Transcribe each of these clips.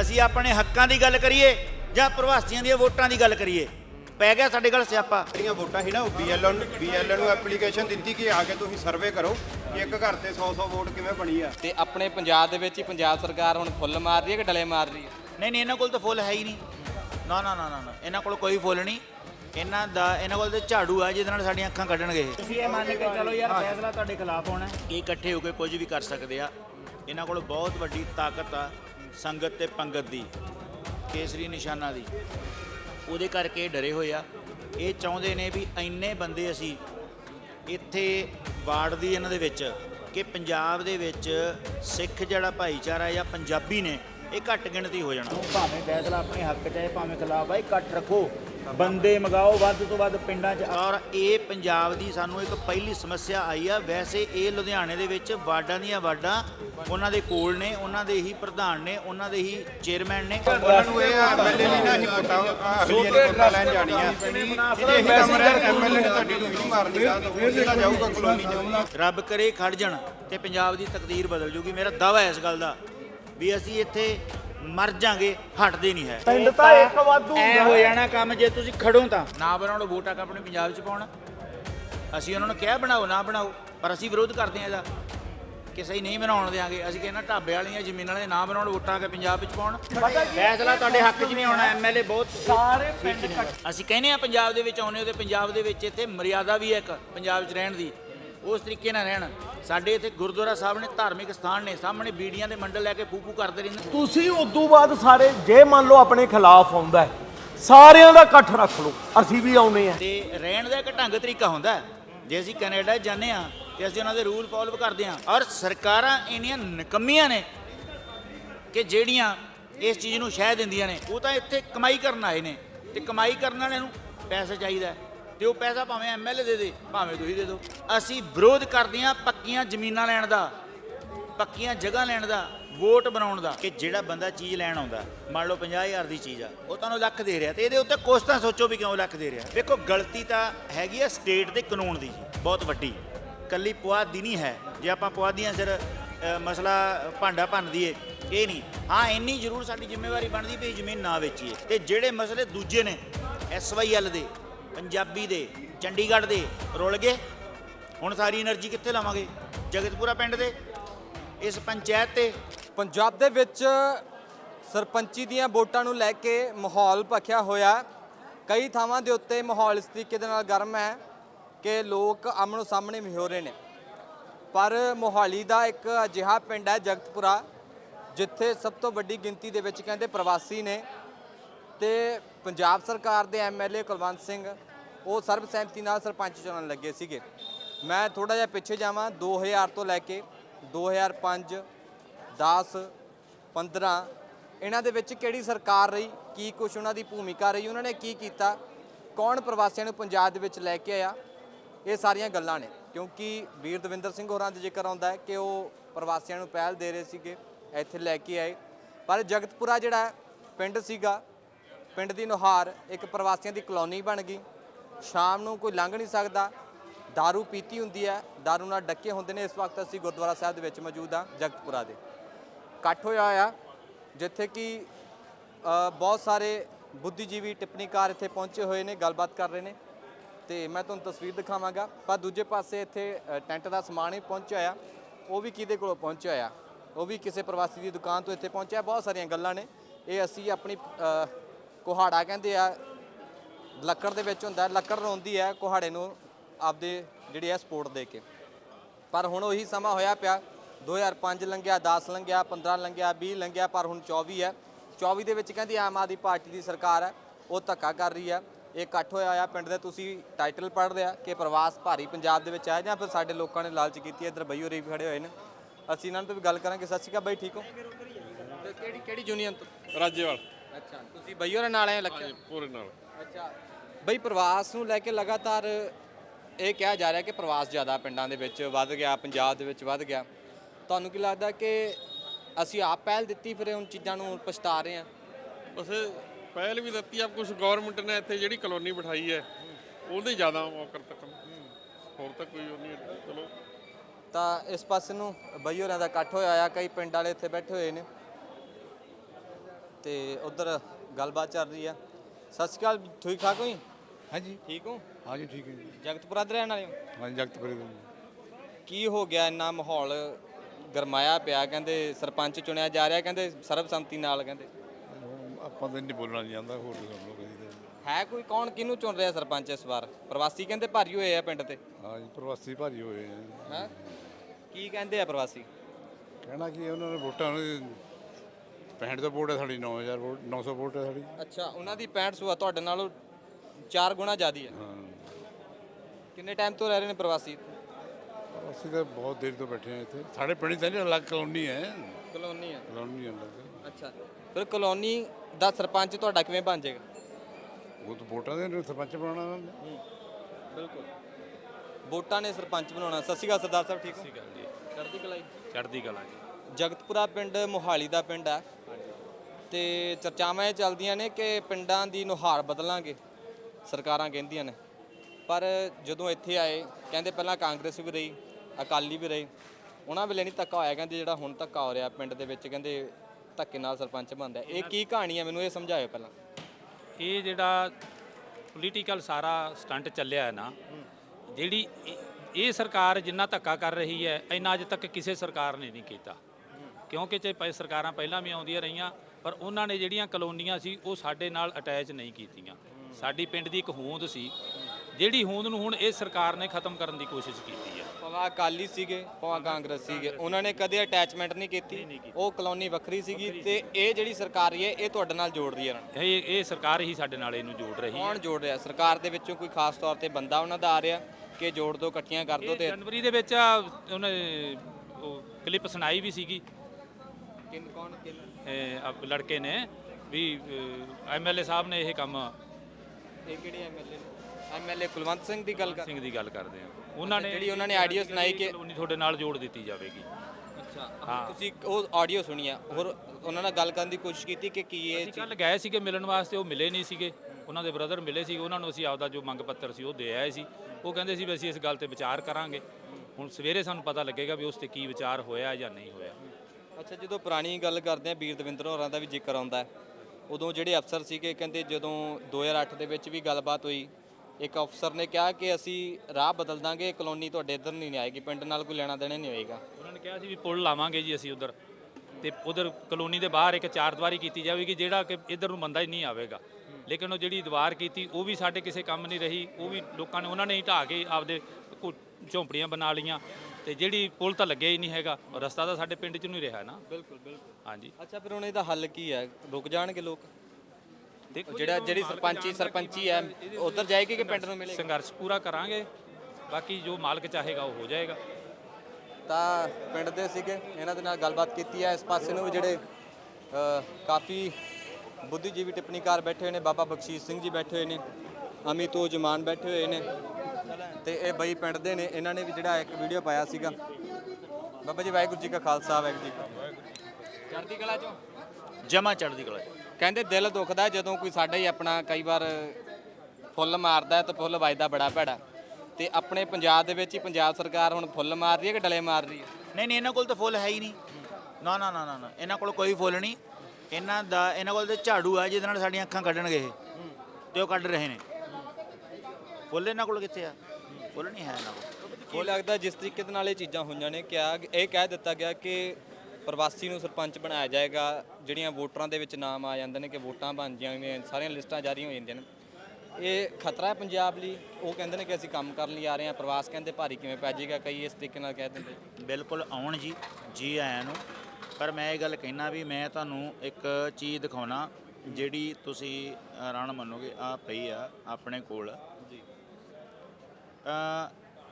ਅਸੀਂ ਆਪਣੇ ਹੱਕਾਂ ਦੀ ਗੱਲ ਕਰੀਏ ਜਾਂ ਪ੍ਰਵਾਸੀਆਂ ਦੀਆਂ ਵੋਟਾਂ ਦੀ ਗੱਲ ਕਰੀਏ। ਪੈ ਗਿਆ ਸਾਡੇ ਗੱਲ ਸਿਆਪਾ। ਜਿਹੜੀਆਂ ਵੋਟਾਂ ਸੀ ਨਾ ਉਹ ਬੀਐਲਓ ਨੂੰ ਬੀਐਲਓ ਨੂੰ ਐਪਲੀਕੇਸ਼ਨ ਦਿੱਤੀ ਕਿ ਆ ਕੇ ਤੁਸੀਂ ਸਰਵੇ ਕਰੋ ਕਿ ਇੱਕ ਘਰ ਤੇ 100 100 ਵੋਟ ਕਿਵੇਂ ਬਣੀ ਆ। ਤੇ ਆਪਣੇ ਪੰਜਾਬ ਦੇ ਵਿੱਚ ਹੀ ਪੰਜਾਬ ਸਰਕਾਰ ਹੁਣ ਫੁੱਲ ਮਾਰ ਰਹੀ ਹੈ ਕਿ ਡਲੇ ਮਾਰ ਰਹੀ ਹੈ? ਨਹੀਂ ਨਹੀਂ ਇਹਨਾਂ ਕੋਲ ਤਾਂ ਫੁੱਲ ਹੈ ਹੀ ਨਹੀਂ। ਨਾ ਨਾ ਨਾ ਨਾ ਨਾ। ਇਹਨਾਂ ਕੋਲ ਕੋਈ ਫੁੱਲ ਨਹੀਂ। ਇਹਨਾਂ ਦਾ ਇਹਨਾਂ ਕੋਲ ਤੇ ਝਾੜੂ ਆ ਜਿਹਦੇ ਨਾਲ ਸਾਡੀਆਂ ਅੱਖਾਂ ਕੱਢਣਗੇ। ਤੁਸੀਂ ਇਹ ਮੰਨ ਕੇ ਚਲੋ ਯਾਰ ਫੈਸਲਾ ਤੁਹਾਡੇ ਖਿਲਾਫ ਹੋਣਾ। ਹੈ। ਇਹ ਇਕੱਠੇ ਹੋ ਕੇ ਕੁਝ ਵੀ ਕਰ ਸਕਦੇ ਆ। ਇਹਨਾਂ ਕੋਲ ਬਹੁਤ ਵੱਡੀ ਤਾਕਤ ਆ। ਸੰਗਤ ਤੇ ਪੰਗਤ ਦੀ, ਕੇਸਰੀ ਨਿਸ਼ਾਨਾ ਦੀ। ਉਹਦੇ ਕਰਕੇ ਡਰੇ ਹੋਏ ਆ। ਇਹ ਚਾਹੁੰਦੇ ਨੇ ਵੀ ਇੰਨੇ ਬੰਦੇ ਅਸੀਂ ਇੱਥੇ ਵਾਰਡ ਦੀ ਇਹਨਾਂ ਦੇ ਵਿੱਚ ਕਿ ਪੰਜਾਬ ਦੇ ਵਿੱਚ ਸਿੱਖ ਜਿਹੜਾ ਭਾਈਚਾਰਾ ਜਾਂ ਪੰਜਾਬੀ ਨੇ, ਇਹ ਘੱਟ ਗਿਣਤੀ ਹੋ ਜਾਣਾ। ਭਾਵੇਂ ਫੈਸਲਾ ਆਪਣੇ ਹੱਕ 'ਚ ਹੈ ਭਾਵੇਂ ਖਿਲਾਫ ਹੈ ਇਕੱਠ ਰੱਖੋ। ਬੰਦੇ ਮਗਾਓ ਵੱਧ ਤੋਂ ਵੱਧ ਪਿੰਡਾਂ 'ਚ ਔਰ ਇਹ ਪੰਜਾਬ ਦੀ ਸਾਨੂੰ ਇੱਕ ਪਹਿਲੀ ਸਮੱਸਿਆ ਆਈ ਆ। ਵੈਸੇ ਇਹ ਲੁਧਿਆਣੇ ਦੇ ਵਿੱਚ ਵਾਰਡਾਂ ਦੀਆਂ ਵਾਰਡਾਂ ਉਹਨਾਂ ਦੇ ਕੋਲ ਨੇ ਉਹਨਾਂ ਦੇ ਹੀ ਪ੍ਰਧਾਨ ਨੇ ਉਹਨਾਂ ਦੇ ਹੀ ਚੇਅਰਮੈਨ ਨੇ। ਉਹਨਾਂ ਨੂੰ ਇਹ ਐਮਐਲਏ ਨਹੀਂ ਨਾ ਅਸੀਂ ਵੋਟਾਂ ਆਹ ਅਗਲੀਆਂ ਦੀਆਂ ਵੋਟਾਂ ਲੈਣ ਜਾਣੀਆਂ। ਜੇ ਇਹੀ ਕੰਮ ਰਿਹਾ ਐਮਐਲਏ ਨੇ ਤੁਹਾਡੀ ਡਿਊਟੀ ਮਾਰਨੀ ਆ ਤਾਂ ਉਹ ਜਾਊਗਾ ਕਲੋਨੀ ਚ। ਰੱਬ ਕਰੇ ਖੜ ਜਾਣ ਤੇ ਪੰਜਾਬ ਦੀ ਤਕਦੀਰ ਬਦਲ ਜੂਗੀ। ਮੇਰਾ ਦਾਵਾ ਹੈ ਇਸ ਗੱਲ ਦਾ ਵੀ ਅਸੀਂ ਇੱਥੇ ਮਰ ਜਾਾਂਗੇ ਹਟਦੇ ਨਹੀਂ ਹੈ। ਪਿੰਡ ਤਾਂ ਇੱਕ ਵਾਧੂ ਐ ਹੋ ਜਾਣਾ ਕੰਮ ਜੇ ਤੁਸੀਂ ਖੜੋ ਤਾਂ। ਨਾ ਬਣਾਉਣ ਵੋਟ ਆ ਕੇ ਆਪਣੇ ਪੰਜਾਬ 'ਚ ਪਾਉਣਾ। ਅਸੀਂ ਉਹਨਾਂ ਨੂੰ ਕਿਹਾ ਬਣਾਓ ਨਾ ਬਣਾਓ ਪਰ ਅਸੀਂ ਵਿਰੋਧ ਕਰਦੇ ਹਾਂ ਇਹਦਾ। ਕਿ ਸਹੀ ਨਹੀਂ ਬਣਾਉਣ ਦਿਆਂਗੇ ਅਸੀਂ ਕਹਿੰਦਾ ਢਾਬੇ ਵਾਲੀਆਂ ਜ਼ਮੀਨਾਂ ਵਾਲੇ ਨਾ ਬਣਾਉਣ ਵੋਟਾਂ ਕੇ ਪੰਜਾਬ ਵਿੱਚ ਪਾਉਣ। ਫੈਸਲਾ ਤੁਹਾਡੇ ਹੱਕ 'ਚ ਨਹੀਂ ਆਉਣਾ ਐਮਐਲਏ ਬਹੁਤ ਸਾਰੇ ਪਿੰਡ ਅਸੀਂ ਕਹਿੰਦੇ ਆ ਪੰਜਾਬ ਦੇ ਵਿੱਚ ਆਉਣੇ ਹੋ ਤੇ ਪੰਜਾਬ ਦੇ ਵਿੱਚ ਇੱਥੇ ਮਰਿਆਦਾ ਵੀ ਹੈ ਇੱਕ ਪੰਜਾਬ 'ਚ ਰਹਿਣ ਦੀ। ਉਸ ਤਰੀਕੇ ਨਾਲ ਰਹਿਣ। ਸਾਡੇ ਇੱਥੇ ਗੁਰਦੁਆਰਾ ਸਾਹਿਬ ਨੇ ਧਾਰਮਿਕ ਸਥਾਨ ਨੇ ਸਾਹਮਣੇ ਬੀੜੀਆਂ ਦੇ ਮੰਡਲ ਲੈ ਕੇ ਫੂਫੂ ਕਰਦੇ ਰਹਿੰਦੇ। ਤੁਸੀਂ ਉਦੋਂ ਬਾਅਦ ਸਾਰੇ ਜੇ ਮੰਨ ਲਓ ਆਪਣੇ ਖਿਲਾਫ ਆਉਂਦਾ ਸਾਰਿਆਂ ਦਾ ਇਕੱਠ ਰੱਖ ਲਓ ਅਸੀਂ ਵੀ ਆਉਨੇ ਆ ਤੇ ਰਹਿਣ ਦਾ ਇੱਕ ਢੰਗ ਤਰੀਕਾ ਹੁੰਦਾ। ਜੇ ਅਸੀਂ ਕੈਨੇਡਾ ਜਾਂਦੇ ਆ ਤੇ ਅਸੀਂ ਉਹਨਾਂ ਦੇ ਰੂਲ ਫੋਲੋ ਕਰਦੇ ਆ ਔਰ ਸਰਕਾਰਾਂ ਇੰਨੀਆਂ ਨਿਕੰਮੀਆਂ ਨੇ ਕਿ ਜਿਹੜੀਆਂ ਇਸ ਚੀਜ਼ ਨੂੰ ਸ਼ਹਿ ਦਿੰਦੀਆਂ ਨੇ ਉਹ ਤਾਂ ਇੱਥੇ ਕਮਾਈ ਕਰਨ ਆਏ ਨੇ। ਤੇ ਕਮਾਈ ਕਰਨ ਵਾਲਿਆਂ ਨੂੰ ਪੈਸਾ ਚਾਹੀਦਾ ਹੈ। ਤੇ ਉਹ ਪੈਸਾ ਭਾਵੇਂ ਐਮਐਲਏ ਦੇ ਦੇ, ਭਾਵੇਂ ਤੁਸੀਂ ਦੇ ਦਿਓ। ਅਸੀਂ ਵਿਰੋਧ ਕਰਦੇ ਹਾਂ ਪੱਕੀਆਂ ਜ਼ਮੀਨਾਂ ਲੈਣ ਦਾ, ਪੱਕੀਆਂ ਜਗ੍ਹਾ ਲੈਣ ਦਾ, ਵੋਟ ਬਣਾਉਣ ਦਾ। ਕਿ ਜਿਹੜਾ ਬੰਦਾ ਚੀਜ਼ ਲੈਣ ਆਉਂਦਾ, ਮੰਨ ਲਓ 50000 ਦੀ ਚੀਜ਼ ਆ, ਉਹ ਤੁਹਾਨੂੰ ਲੱਖ ਦੇ ਰਿਹਾ ਤੇ ਇਹਦੇ ਉੱਤੇ ਕੁਛ ਤਾਂ ਸੋਚੋ ਵੀ ਕਿਉਂ ਲੱਖ ਦੇ ਰਿਹਾ। ਵੇਖੋ, ਗਲਤੀ ਤਾਂ ਹੈਗੀ ਆ ਸਟੇਟ ਦੇ ਕਾਨੂੰਨ ਦੀ ਜੀ, ਬਹੁਤ ਵੱਡੀ। ਕੱਲੀ ਪੁਆਧ ਦੀ ਨਹੀਂ ਹੈ। ਜੇ ਆਪਾਂ ਪੁਆਧ ਦੀਆਂ ਸਿਰ ਮਸਲਾ ਭਾਂਡਾ ਭੰਨ ਦਈਏ, ਇਹ ਨਹੀਂ। ਹਾਂ, ਇੰਨੀ ਜ਼ਰੂਰ ਸਾਡੀ ਜ਼ਿੰਮੇਵਾਰੀ ਬਣਦੀ ਵੀ ਜ਼ਮੀਨ ਨਾ ਵੇਚੀਏ। ਤੇ ਜਿਹੜੇ ਮਸਲੇ ਦੂਜੇ ਨੇ ਐਸਵਾਈਐਲ ਦੇ ਪੰਜਾਬੀ ਦੇ, ਚੰਡੀਗੜ੍ਹ ਦੇ, ਰੁਲ ਗਏ। ਹੁਣ ਸਾਰੀ એનર્ਜੀ ਕਿੱਥੇ ਲਾਵਾਂਗੇ? ਜਗਤਪੁਰਾ ਪਿੰਡ ਦੇ, ਇਸ ਪੰਚਾਇਤ ਤੇ। ਪੰਜਾਬ ਦੇ ਵਿੱਚ ਸਰਪੰਚੀ ਦੀਆਂ ਵੋਟਾਂ ਨੂੰ ਲੈ ਕੇ ਮਾਹੌਲ ਭਖਿਆ ਹੋਇਆ ਕਈ ਥਾਵਾਂ ਦੇ ਉੱਤੇ ਮਾਹੌਲ ਇਸ ਤਰੀਕੇ ਦੇ ਨਾਲ ਗਰਮ ਹੈ ਕਿ ਲੋਕ ਆਮਣੋ ਸਾਹਮਣੇ ਮਿਹੋਰੇ ਨੇ। ਪਰ ਮੋਹਾਲੀ ਦਾ ਇੱਕ ਅਜਿਹਾ ਪਿੰਡ ਹੈ ਜਗਤਪੁਰਾ, ਜਿੱਥੇ ਸਭ ਤੋਂ ਵੱਡੀ ਗਿਣਤੀ ਦੇ ਵਿੱਚ ਕਹਿੰਦੇ ਪ੍ਰਵਾਸੀ ਨੇ। ਤੇ ਪੰਜਾਬ ਸਰਕਾਰ ਦੇ ਐਮਐਲਏ ਕੁਲਵੰਤ ਸਿੰਘ, ਉਹ ਸਰਬਸੰਮਤੀ ਨਾਲ ਸਰਪੰਚ ਚੁਣਨ ਲੱਗੇ ਸੀਗੇ। ਮੈਂ ਥੋੜਾ ਜਿਹਾ ਪਿੱਛੇ ਜਾਵਾਂ 2000 ਤੋਂ ਲੈ ਕੇ 2005 10 15 ਇਹਨਾਂ ਦੇ ਵਿੱਚ ਕਿਹੜੀ ਸਰਕਾਰ ਰਹੀ, ਕੀ ਕੁਛ ਉਹਨਾਂ ਦੀ ਭੂਮਿਕਾ ਰਹੀ, ਉਹਨਾਂ ਨੇ ਕੀ ਕੀਤਾ, ਕੌਣ ਪ੍ਰਵਾਸੀਆਂ ਨੂੰ ਪੰਜਾਬ ਦੇ ਵਿੱਚ ਲੈ ਕੇ ਆਇਆ, ਇਹ ਸਾਰੀਆਂ ਗੱਲਾਂ ਨੇ। ਕਿਉਂਕਿ ਵੀਰ ਦਵਿੰਦਰ ਸਿੰਘ ਹੋਰਾਂ ਦਾ ਜ਼ਿਕਰ ਆਉਂਦਾ ਹੈ ਕਿ ਉਹ ਪ੍ਰਵਾਸੀਆਂ ਨੂੰ ਪਹਿਲ ਦੇ ਰਹੇ ਸੀਗੇ, ਇੱਥੇ ਲੈ ਕੇ ਆਏ। ਪਰ ਜਗਤਪੁਰਾ ਜਿਹੜਾ ਪਿੰਡ ਸੀਗਾ ਪਿੰਡ ਦੀ ਨੁਹਾਰ ਇੱਕ ਪ੍ਰਵਾਸੀਆਂ ਦੀ ਕਲੋਨੀ ਬਣ ਗਈ ਸ਼ਾਮ ਨੂੰ ਕੋਈ ਲੰਘ ਨਹੀਂ ਸਕਦਾ दारू ਪੀਤੀ ਹੁੰਦੀ ਹੈ दारू ਨਾਲ ਡੱਕੇ ਹੁੰਦੇ ਨੇ ਇਸ ਵਕਤ ਅਸੀਂ ਗੁਰਦੁਆਰਾ ਸਾਹਿਬ ਦੇ ਵਿੱਚ ਮੌਜੂਦ ਹਾਂ ਜਗਤਪੁਰਾ ਦੇ ਇਕੱਠ ਹੋਇਆ ਆ ਜਿੱਥੇ ਕਿ ਅ, ਬਹੁਤ ਸਾਰੇ ਬੁੱਧੀਜੀਵੀ ਟਿੱਪਣੀਕਾਰ ਇੱਥੇ ਪਹੁੰਚੇ ਹੋਏ ਨੇ ਗੱਲਬਾਤ ਕਰ ਰਹੇ ਨੇ ਤੇ ਮੈਂ ਤੁਹਾਨੂੰ ਤਸਵੀਰ ਦਿਖਾਵਾਂਗਾ ਪਰ ਦੂਜੇ ਪਾਸੇ ਇੱਥੇ ਅ, ਟੈਂਟ ਦਾ ਸਮਾਨ ਵੀ ਪਹੁੰਚਿਆ ਆ ਉਹ ਵੀ ਕਿਹਦੇ ਕੋਲੋਂ ਪਹੁੰਚਿਆ ਆ ਉਹ ਵੀ ਕਿਸੇ ਪ੍ਰਵਾਸੀ ਦੀ ਦੁਕਾਨ ਤੋਂ ਇੱਥੇ ਪਹੁੰਚਿਆ ਬਹੁਤ ਸਾਰੀਆਂ ਗੱਲਾਂ ਨੇ ਇਹ ਅਸੀਂ ਆਪਣੀ ਅ, ਕੁਹਾੜਾ ਕਹਿੰਦੇ ਆ ਲੱਕੜ ਦੇ ਵਿੱਚ ਹੁੰਦਾ ਲੱਕੜ ਰੋਂਦੀ ਹੈ ਕੁਹਾੜੇ ਨੂੰ ਆਪਦੇ ਜਿਹੜੀ ਹੈ ਸਪੋਰਟ ਦੇ ਕੇ। ਪਰ ਹੁਣ ਉਹੀ ਸਮਾਂ ਹੋਇਆ ਪਿਆ 2005 ਲੰਘਿਆ 10 ਲੰਘਿਆ 15 ਲੰਘਿਆ 20 ਲੰਘਿਆ ਪਰ ਹੁਣ 24 ਹੈ। 24 ਦੇ ਵਿੱਚ ਕਹਿੰਦੀ ਆਮ ਆਦਮੀ ਪਾਰਟੀ ਦੀ ਸਰਕਾਰ ਹੈ ਉਹ ਧੱਕਾ ਕਰ ਰਹੀ ਹੈ। ਇਹ ਇਕੱਠ ਹੋਇਆ ਆ ਪਿੰਡ ਦੇ ਤੁਸੀਂ ਟਾਈਟਲ ਪੜ੍ਹ ਰਿਹਾ ਕਿ ਪ੍ਰਵਾਸ ਭਾਰੀ ਪੰਜਾਬ ਦੇ ਵਿੱਚ ਆਇਆ ਜਾਂ ਫਿਰ ਸਾਡੇ ਲੋਕਾਂ ਨੇ ਲਾਲਚ ਕੀਤੀ ਹੈ ਇੱਧਰ ਬਈਓ ਰੀ ਵੀ ਖੜੇ ਹੋਏ ਨੇ। ਅਸੀਂ ਇਹਨਾਂ ਨਾਲ ਤੋਂ ਵੀ ਗੱਲ ਕਰਾਂਗੇ। ਸਤਿ ਸ਼੍ਰੀ ਅਕਾਲ ਬਾਈ ਠੀਕ ਹੋ? ਕਿਹੜੀ ਕਿਹੜੀ ਯੂਨੀਅਨ ਤੋਂ? ਰਾਜੇਵਾਲ। ਅੱਛਾ ਤੁਸੀਂ ਬਈਓ ਦੇ ਨਾਲ ਆਏ ਲੱਗੇ ਪੂਰੇ ਨਾਲ। ਅੱਛਾ ਬਈ ਪ੍ਰਵਾਸ ਨੂੰ ਲੈ ਕੇ ਲਗਾਤਾਰ ਇਹ ਕਿਹਾ ਜਾ ਰਿਹਾ ਕਿ ਪ੍ਰਵਾਸ ਜ਼ਿਆਦਾ ਪਿੰਡਾਂ ਦੇ ਵਿੱਚ ਵੱਧ ਗਿਆ ਪੰਜਾਬ ਦੇ ਵਿੱਚ ਵੱਧ ਗਿਆ। ਤੁਹਾਨੂੰ ਕੀ ਲੱਗਦਾ ਕਿ ਅਸੀਂ ਆਪ ਪਹਿਲ ਦਿੱਤੀ ਫਿਰ ਹੁਣ ਚੀਜ਼ਾਂ ਨੂੰ ਪਛਤਾ ਰਹੇ ਹਾਂ? ਉਸੇ ਪਹਿਲ ਵੀ ਦਿੱਤੀ ਆ ਕੁਝ ਗਵਰਨਮੈਂਟ ਨੇ ਇੱਥੇ ਜਿਹੜੀ ਕਲੋਨੀ ਬਿਠਾਈ ਹੈ ਉਹਦੇ ਜ਼ਿਆਦਾ ਮੌਕਰ ਤੱਕ ਹੋਰ ਤਾਂ ਕੋਈ ਨਹੀਂ। ਚਲੋ। ਤਾਂ ਇਸ ਪਾਸੇ ਨੂੰ ਬਈ ਹੋਰਾਂ ਦਾ ਇਕੱਠ ਹੋਇਆ ਆ ਕਈ ਪਿੰਡ ਵਾਲੇ ਇੱਥੇ ਬੈਠੇ ਹੋਏ ਨੇ। ਤੇ ਉਧਰ ਗੱਲਬਾਤ ਚੱਲ ਰਹੀ ਆ। ਸਤਿ ਸ਼੍ਰੀ ਅਕਾਲ ਠੀਕ ਠਾਕ ਹੋ ਜੀ? ਹਾਂਜੀ। ਠੀਕ ਹੋ? ਹਾਂਜੀ ਠੀਕ ਹੈ ਜੀ। ਜਗਤਪੁਰਾ ਦੇ ਰਹਿਣ ਵਾਲੇ ਹੋ? ਹਾਂਜੀ ਜਗਤਪੁਰੇ ਤੋਂ ਕੀ ਹੋ ਗਿਆ ਇੰਨਾ ਮਾਹੌਲ? ਗਰਮਾਇਆ ਪਿਆ ਕਹਿੰਦੇ ਸਰਪੰਚ ਚੁਣਿਆ ਜਾ ਰਿਹਾ ਕਹਿੰਦੇ ਸਰਬਸੰਮਤੀ ਨਾਲ ਕਹਿੰਦੇ। ਆਪਾਂ ਤਾਂ ਨਹੀਂ ਬੋਲਣਾ ਨਹੀਂ ਆਉਂਦਾ ਹੋਰ ਸੁਣ ਲਓ ਕਦੀ ਹੈ ਕੋਈ ਕੌਣ ਕਿਹਨੂੰ ਚੁਣ ਰਿਹਾ ਸਰਪੰਚ ਇਸ ਵਾਰ? ਪ੍ਰਵਾਸੀ ਕਹਿੰਦੇ ਭਾਰੀ ਹੋਏ ਆ ਪਿੰਡ ਤੇ। ਹਾਂਜੀ ਪ੍ਰਵਾਸੀ ਭਾਜੀ ਹੋਏ ਆ ਹੈ? ਕੀ ਕਹਿੰਦੇ ਆ ਪ੍ਰਵਾਸੀ? ਕਹਿਣਾ ਕੀ ਉਹਨਾਂ ਨੇ ਵੋਟਾਂ ਨੂੰ 65 ਤੋਂ ਵੋਟ ਹੈ ਸਾਡੀ 9000 ਵੋਟ 900 ਵੋਟ ਹੈ ਸਾਡੀ। ਅੱਛਾ ਉਹਨਾਂ ਦੀ 65 ਸੌ ਆ ਤੁਹਾਡੇ ਨਾਲੋਂ 4 ਗੁਣਾ ਜ਼ਿਆਦੀ ਹੈ। ਹਾਂ। ਕਿੰਨੇ ਟਾਈਮ ਤੋਂ ਰਹਿ ਰਹੇ ਨੇ ਪ੍ਰਵਾਸੀ ਅਸੀਂ ਤਾਂ ਬਹੁਤ ਦੇਰ ਤੋਂ ਬੈਠੇ ਹਾਂ ਇੱਥੇ। ਸਾਡੇ ਪਿੰਡ ਤਾਂ ਨਹੀਂ ਅਲੱਗ ਕਲੋਨੀ ਹੈ। ਕਲੋਨੀ ਆ ਕਲੋਨੀ ਅਲੱਗ। ਅੱਛਾ ਫਿਰ ਕਲੋਨੀ ਦਾ ਸਰਪੰਚ ਤੁਹਾਡਾ ਕਿਵੇਂ ਬਣ ਜਾਏਗਾ? ਉਹ ਤਾਂ ਵੋਟਾਂ ਦੇ ਨੇ ਸਰਪੰਚ ਬਣਾਉਣਾ ਉਹਨਾਂ ਨੇ। ਬਿਲਕੁਲ। ਵੋਟਾਂ ਨੇ ਸਰਪੰਚ ਬਣਾਉਣਾ। ਸਤਿ ਸ਼੍ਰੀ ਅਕਾਲ ਸਰਦਾਰ ਸਾਹਿਬ ਠੀਕ ਹੋ? ਸਤਿ ਸ਼੍ਰੀ ਅਕਾਲ ਜੀ। ਚੜ੍ਹਦੀ ਕਲਾ ਜੀ। ਚੜ੍ਹਦੀ ਕਲਾ ਜੀ। ਜਗਤਪੁਰਾ ਪਿੰਡ ਮੋਹਾਲੀ ਦਾ ਪਿੰਡ ਹੈ। ਤੇ ਚਰਚਾਵਾਂ ਇਹ ਚੱਲਦੀਆਂ ਨੇ ਕਿ ਪਿੰਡਾਂ ਦੀ ਨੁਹਾਰ ਬਦਲਾਂਗੇ, ਸਰਕਾਰਾਂ ਕਹਿੰਦੀਆਂ ਨੇ। ਪਰ ਜਦੋਂ ਇੱਥੇ ਆਏ, ਕਹਿੰਦੇ ਪਹਿਲਾਂ ਕਾਂਗਰਸ ਵੀ ਰਹੀ, ਅਕਾਲੀ ਵੀ ਰਹੀ, ਉਹਨਾਂ ਵੇਲੇ ਨਹੀਂ ਧੱਕਾ ਹੋਇਆ, ਕਹਿੰਦੇ ਜਿਹੜਾ ਹੁਣ ਧੱਕਾ ਹੋ ਰਿਹਾ ਪਿੰਡ ਦੇ ਵਿੱਚ, ਕਹਿੰਦੇ ਧੱਕੇ ਨਾਲ ਸਰਪੰਚ ਬਣਦਾ। ਇਹ ਕੀ ਕਹਾਣੀ ਹੈ ਮੈਨੂੰ ਇਹ ਸਮਝਾਇਓ ਪਹਿਲਾਂ। ਇਹ ਜਿਹੜਾ ਪੋਲੀਟੀਕਲ ਸਾਰਾ ਸਟੰਟ ਚੱਲਿਆ ਹੈ ਨਾ, ਜਿਹੜੀ ਇਹ- ਸਰਕਾਰ ਜਿੰਨਾ ਧੱਕਾ ਕਰ ਰਹੀ ਹੈ, ਇੰਨਾ ਅਜੇ ਤੱਕ ਕਿਸੇ ਸਰਕਾਰ ਨੇ ਨਹੀਂ ਕੀਤਾ। ਕਿਉਂਕਿ ਚਾਹੇ ਪੈ, ਸਰਕਾਰਾਂ ਪਹਿਲਾਂ ਵੀ ਆਉਂਦੀਆਂ ਰਹੀਆਂ ਪਰ ਉਹਨਾਂ ਨੇ ਜਿਹੜੀਆਂ ਕਲੋਨੀਆਂ ਸੀ ਉਹ ਸਾਡੇ ਨਾਲ ਅਟੈਚ ਨਹੀਂ ਕੀਤੀਆਂ। ਸਾਡੀ ਪਿੰਡ ਦੀ ਇੱਕ ਹੋਂਦ ਸੀ ਜਿਹੜੀ ਹੋਂਦ ਨੂੰ ਹੁਣ ਇਹ ਸਰਕਾਰ ਨੇ ਖਤਮ ਕਰਨ ਦੀ ਕੋਸ਼ਿਸ਼ ਕੀਤੀ ਹੈ ਭਾਵੇਂ ਅਕਾਲੀ ਸੀਗੇ ਭਾਵੇਂ ਕਾਂਗਰਸ ਸੀਗੇ ਉਹਨਾਂ ਨੇ ਕਦੇ ਅਟੈਚਮੈਂਟ ਨਹੀਂ ਕੀਤੀ। ਉਹ ਕਲੋਨੀ ਵੱਖਰੀ ਸੀਗੀ ਤੇ ਇਹ ਜਿਹੜੀ ਸਰਕਾਰ ਹੈ ਇਹ ਤੁਹਾਡੇ ਨਾਲ ਜੋੜ ਰਹੀ ਹੈ ਇਹਨਾਂ ਨੂੰ। ਇਹ ਇਹ ਸਰਕਾਰ ਹੀ ਸਾਡੇ ਨਾਲ ਇਹਨੂੰ ਜੋੜ ਰਹੀ ਹੈ। ਕੌਣ ਜੋੜ ਰਿਹਾ? ਸਰਕਾਰ ਦੇ ਵਿੱਚੋਂ ਕੋਈ ਖਾਸ ਤੌਰ ਤੇ ਬੰਦਾ ਉਹਨਾਂ ਦਾ ਆ ਰਿਹਾ ਕਿ ਜੋੜ ਦੋ ਇਕੱਠੀਆਂ ਕਰ ਦੋ ਤੇ ਜਨਵਰੀ ਦੇ ਵਿੱਚ ਉਹਨੇ ਉਹ ਕਲਿੱਪ ਸੁਣਾਈ ਵੀ ਸੀਗੀ। ਕਿੰਨ ਕੌਣ ਕਿੰਨ? ਲੜਕੇ ਨੇ ਵੀ ਐਮਐਲਏ ਸਾਹਿਬ ਨੇ ਇਹ ਕੰਮ ਇਹ ਕਿਹੜੇ ਐਮਐਲਏ ਐਮਐਲਏ ਕੁਲਵੰਤ ਸਿੰਘ ਦੀ ਗੱਲ ਕਰ ਸਿੰਘ ਦੀ ਗੱਲ ਕਰਦੇ ਆ। ਉਹਨਾਂ ਨੇ ਜਿਹੜੀ ਉਹਨਾਂ ਨੇ ਆਡੀਓ ਸੁਣਾਈ ਕਿ ਕਲੋਨੀ ਤੁਹਾਡੇ ਨਾਲ ਜੋੜ ਦਿੱਤੀ ਜਾਵੇਗੀ। ਅੱਛਾ। ਤੁਸੀਂ ਉਹ ਆਡੀਓ ਸੁਣੀ ਆ। ਹੋਰ ਉਹਨਾਂ ਨਾਲ ਗੱਲ ਕਰਨ ਦੀ ਕੋਸ਼ਿਸ਼ ਕੀਤੀ ਕਿ ਕੀ ਇਹ ਕੱਲ ਗਏ ਸੀਗੇ ਮਿਲਣ ਵਾਸਤੇ ਉਹ ਮਿਲੇ ਨਹੀਂ ਸੀਗੇ। ਉਹਨਾਂ ਦੇ ਬ੍ਰਦਰ ਮਿਲੇ ਸੀ ਉਹਨਾਂ ਨੂੰ ਅਸੀਂ ਆਪਦਾ ਜੋ ਮੰਗ ਪੱਤਰ ਸੀ ਉਹ ਦੇ ਆਏ ਸੀ। ਉਹ ਕਹਿੰਦੇ ਸੀ ਵੀ ਅਸੀਂ ਇਸ ਗੱਲ ਤੇ ਵਿਚਾਰ ਕਰਾਂਗੇ। ਹੁਣ ਸਵੇਰੇ ਸਾਨੂੰ ਪਤਾ ਲੱਗੇਗਾ ਵੀ ਉਸ ਤੇ ਕੀ ਵਿਚਾਰ ਹੋਇਆ ਜਾਂ ਨਹੀਂ ਹੋਇਆ। ਅੱਛਾ, ਜਦੋਂ ਪੁਰਾਣੀ ਗੱਲ ਕਰਦੇ ਆ ਵੀਰ ਦਵਿੰਦਰ ਹੋਰਾਂ ਦਾ ਵੀ ਜ਼ਿਕਰ ਆਉਂਦਾ ਉਦੋਂ ਜਿਹੜੇ ਅਫਸਰ ਸੀਗੇ, ਕਹਿੰਦੇ ਜਦੋਂ 2008 ਦੇ ਵਿੱਚ ਵੀ ਗੱਲਬਾਤ ਹੋਈ, ਇੱਕ ਅਫਸਰ ਨੇ ਕਿਹਾ ਕਿ ਅਸੀਂ ਰਾਹ ਬਦਲ ਦਾਂਗੇ ਕਲੋਨੀ ਤੁਹਾਡੇ ਇੱਧਰ ਨਹੀਂ ਆਏਗੀ, ਪਿੰਡ ਨਾਲ ਕੋਈ ਲੈਣਾ ਦੇਣਾ ਨਹੀਂ ਹੋਏਗਾ। ਉਹਨਾਂ ਨੇ ਕਿਹਾ ਸੀ ਵੀ ਪੁਲ ਲਾਵਾਂਗੇ ਜੀ ਅਸੀਂ ਉਧਰ, ਤੇ ਉਧਰ ਕਲੋਨੀ ਦੇ ਬਾਹਰ ਇੱਕ ਚਾਰ ਦੀਵਾਰੀ ਕੀਤੀ ਜਾਵੇਗੀ, ਜਿਹੜਾ ਕਿ ਇੱਧਰ ਨੂੰ ਬੰਦਾ ਹੀ ਨਹੀਂ ਆਵੇਗਾ। ਲੇਕਿਨ ਉਹ ਜਿਹੜੀ ਦੀਵਾਰ ਕੀਤੀ, ਉਹ ਵੀ ਸਾਡੇ ਕਿਸੇ ਕੰਮ ਨਹੀਂ ਰਹੀ, ਉਹ ਵੀ ਲੋਕਾਂ ਨੇ, ਉਹਨਾਂ ਨੇ ਹੀ ਢਾਹ ਕੇ ਆਪਦੇ ਕੋ- ਝੌਂਪੜੀਆਂ ਬਣਾ ਲਈਆਂ। ਤੇ ਜਿਹੜੀ ਪੁਲ ਤਾਂ ਲੱਗਿਆ ਹੀ ਨਹੀਂ ਹੈਗਾ ਔਰ ਰਸਤਾ ਤਾਂ ਸਾਡੇ ਪਿੰਡ 'ਚ ਨੂੰ ਹੀ ਰਿਹਾ ਨਾ। ਬਿਲਕੁਲ ਬਿਲਕੁਲ। ਹਾਂਜੀ। ਅੱਛਾ ਫਿਰ ਹੁਣ ਇਹਦਾ ਹੱਲ ਕੀ ਹੈ? ਰੁਕ ਜਾਣਗੇ ਲੋਕ? ਦੇਖੋ ਜਿਹੜਾ ਜਿਹੜੀ ਸਰਪੰਚੀ ਸਰਪੰਚੀ ਹੈ ਉਧਰ ਜਾਏਗੀ ਕਿ ਪਿੰਡ ਨੂੰ ਮਿਲੇਗੀ? ਸੰਘਰਸ਼ ਪੂਰਾ ਕਰਾਂਗੇ ਬਾਕੀ ਜੋ ਮਾਲਕ ਚਾਹੇਗਾ ਉਹ ਹੋ ਜਾਏਗਾ। ਤਾਂ ਪਿੰਡ ਦੇ ਸੀਗੇ ਇਹਨਾਂ ਦੇ ਨਾਲ ਗੱਲਬਾਤ ਕੀਤੀ ਹੈ। ਇਸ ਪਾਸੇ ਨੂੰ ਵੀ ਜਿਹੜੇ ਅ, ਕਾਫੀ ਬੁੱਧੀਜੀਵੀ ਟਿੱਪਣੀਕਾਰ ਬੈਠੇ ਹੋਏ ਨੇ ਬਾਬਾ ਬਖਸ਼ੀਸ਼ ਸਿੰਘ ਜੀ ਬੈਠੇ ਹੋਏ ਨੇ ਅਮਿਤੋ ਜਮਾਨ ਬੈਠੇ ਹੋਏ ਨੇ। ਤੇ ਇਹ ਬਈ ਪਿੰਡ ਦੇ ਨੇ ਇਹਨਾਂ ਨੇ ਵੀ ਜਿਹੜਾ ਇੱਕ ਵੀਡੀਓ ਪਾਇਆ ਸੀਗਾ। ਬਾਬਾ ਜੀ ਵਾਹਿਗੁਰੂ ਜੀ ਕਾ ਖਾਲਸਾ ਵਾਹਿਗੁਰੂ ਜੀ ਕੀ ਫਤਿਹ। ਚੜ੍ਹਦੀ ਕਲਾ ਚੋਂ? ਜਮਾ ਚੜ੍ਹਦੀ ਕਲਾ। ਕਹਿੰਦੇ ਦਿਲ ਦੁਖਦਾ ਜਦੋਂ ਕੋਈ ਸਾਡਾ ਹੀ ਆਪਣਾ ਕਈ ਵਾਰ ਫੁੱਲ ਮਾਰਦਾ ਤਾਂ ਫੁੱਲ ਵੱਜਦਾ ਬੜਾ ਭੈੜਾ। ਤੇ ਆਪਣੇ ਪੰਜਾਬ ਦੇ ਵਿੱਚ ਹੀ ਪੰਜਾਬ ਸਰਕਾਰ ਹੁਣ ਫੁੱਲ ਮਾਰ ਰਹੀ ਹੈ ਕਿ ਡਲੇ ਮਾਰ ਰਹੀ ਹੈ? ਨਹੀਂ ਨਹੀਂ ਇਹਨਾਂ ਕੋਲ ਤਾਂ ਫੁੱਲ ਹੈ ਹੀ ਨਹੀਂ। ਨਾ ਨਾ ਨਾ ਨਾ ਨਾ। ਇਹਨਾਂ ਕੋਲ ਕੋਈ ਫੁੱਲ ਨਹੀਂ। ਇਹਨਾਂ ਦਾ ਇਹਨਾਂ ਕੋਲ ਤੇ ਝਾੜੂ ਆ ਜਿਹਦੇ ਨਾਲ ਸਾਡੀਆਂ ਅੱਖਾਂ ਕੱਢਣਗੇ ਇਹ। ਤੇ ਉਹ ਕੱਢ ਰਹੇ ਨੇ। ਫੁੱਲ ਇਹਨਾਂ ਕੋਲ ਕਿੱਥੇ ਆ? ਫੁੱਲ ਨਹੀਂ ਹੈ ਕੋਲ। ਉਹ ਲੱਗਦਾ ਜਿਸ ਤਰੀਕੇ ਦੇ ਨਾਲ ਇਹ ਚੀਜ਼ਾਂ ਹੋਈਆਂ ਨੇ ਕਿਹਾ ਇਹ ਕਹਿ ਦਿੱਤਾ ਗਿਆ ਕਿ ਪ੍ਰਵਾਸੀ ਨੂੰ ਸਰਪੰਚ ਬਣਾਇਆ ਜਾਏਗਾ ਜਿਹੜੀਆਂ ਵੋਟਰਾਂ ਦੇ ਵਿੱਚ ਨਾਮ ਆ ਜਾਂਦੇ ਨੇ ਕਿ ਵੋਟਾਂ ਬਣ ਜਾਂਦੀਆਂ ਸਾਰੀਆਂ ਲਿਸਟਾਂ ਜਾਰੀ ਹੋ ਜਾਂਦੀਆਂ ਨੇ। ਇਹ ਖਤਰਾ ਹੈ ਪੰਜਾਬ ਲਈ? ਉਹ ਕਹਿੰਦੇ ਨੇ ਕਿ ਅਸੀਂ ਕੰਮ ਕਰਨ ਲਈ ਆ ਰਹੇ ਹਾਂ ਪ੍ਰਵਾਸ ਕਹਿੰਦੇ ਭਾਰੀ ਕਿਵੇਂ ਪੈ ਜਾਏਗਾ ਕਈ ਇਸ ਤਰੀਕੇ ਨਾਲ ਕਹਿ ਦਿੰਦੇ। ਬਿਲਕੁਲ ਆਉਣ ਜੀ ਜੀ ਆਇਆਂ ਨੂੰ। ਪਰ ਮੈਂ ਇਹ ਗੱਲ ਕਹਿਣਾ ਵੀ ਮੈਂ ਤੁਹਾਨੂੰ ਇੱਕ ਚੀਜ਼ ਦਿਖਾਉਣਾ ਜਿਹੜੀ ਤੁਸੀਂ ਹੈਰਾਨ ਮੰਨੋਗੇ ਆ ਪਈ ਆ ਆਪਣੇ ਕੋਲ।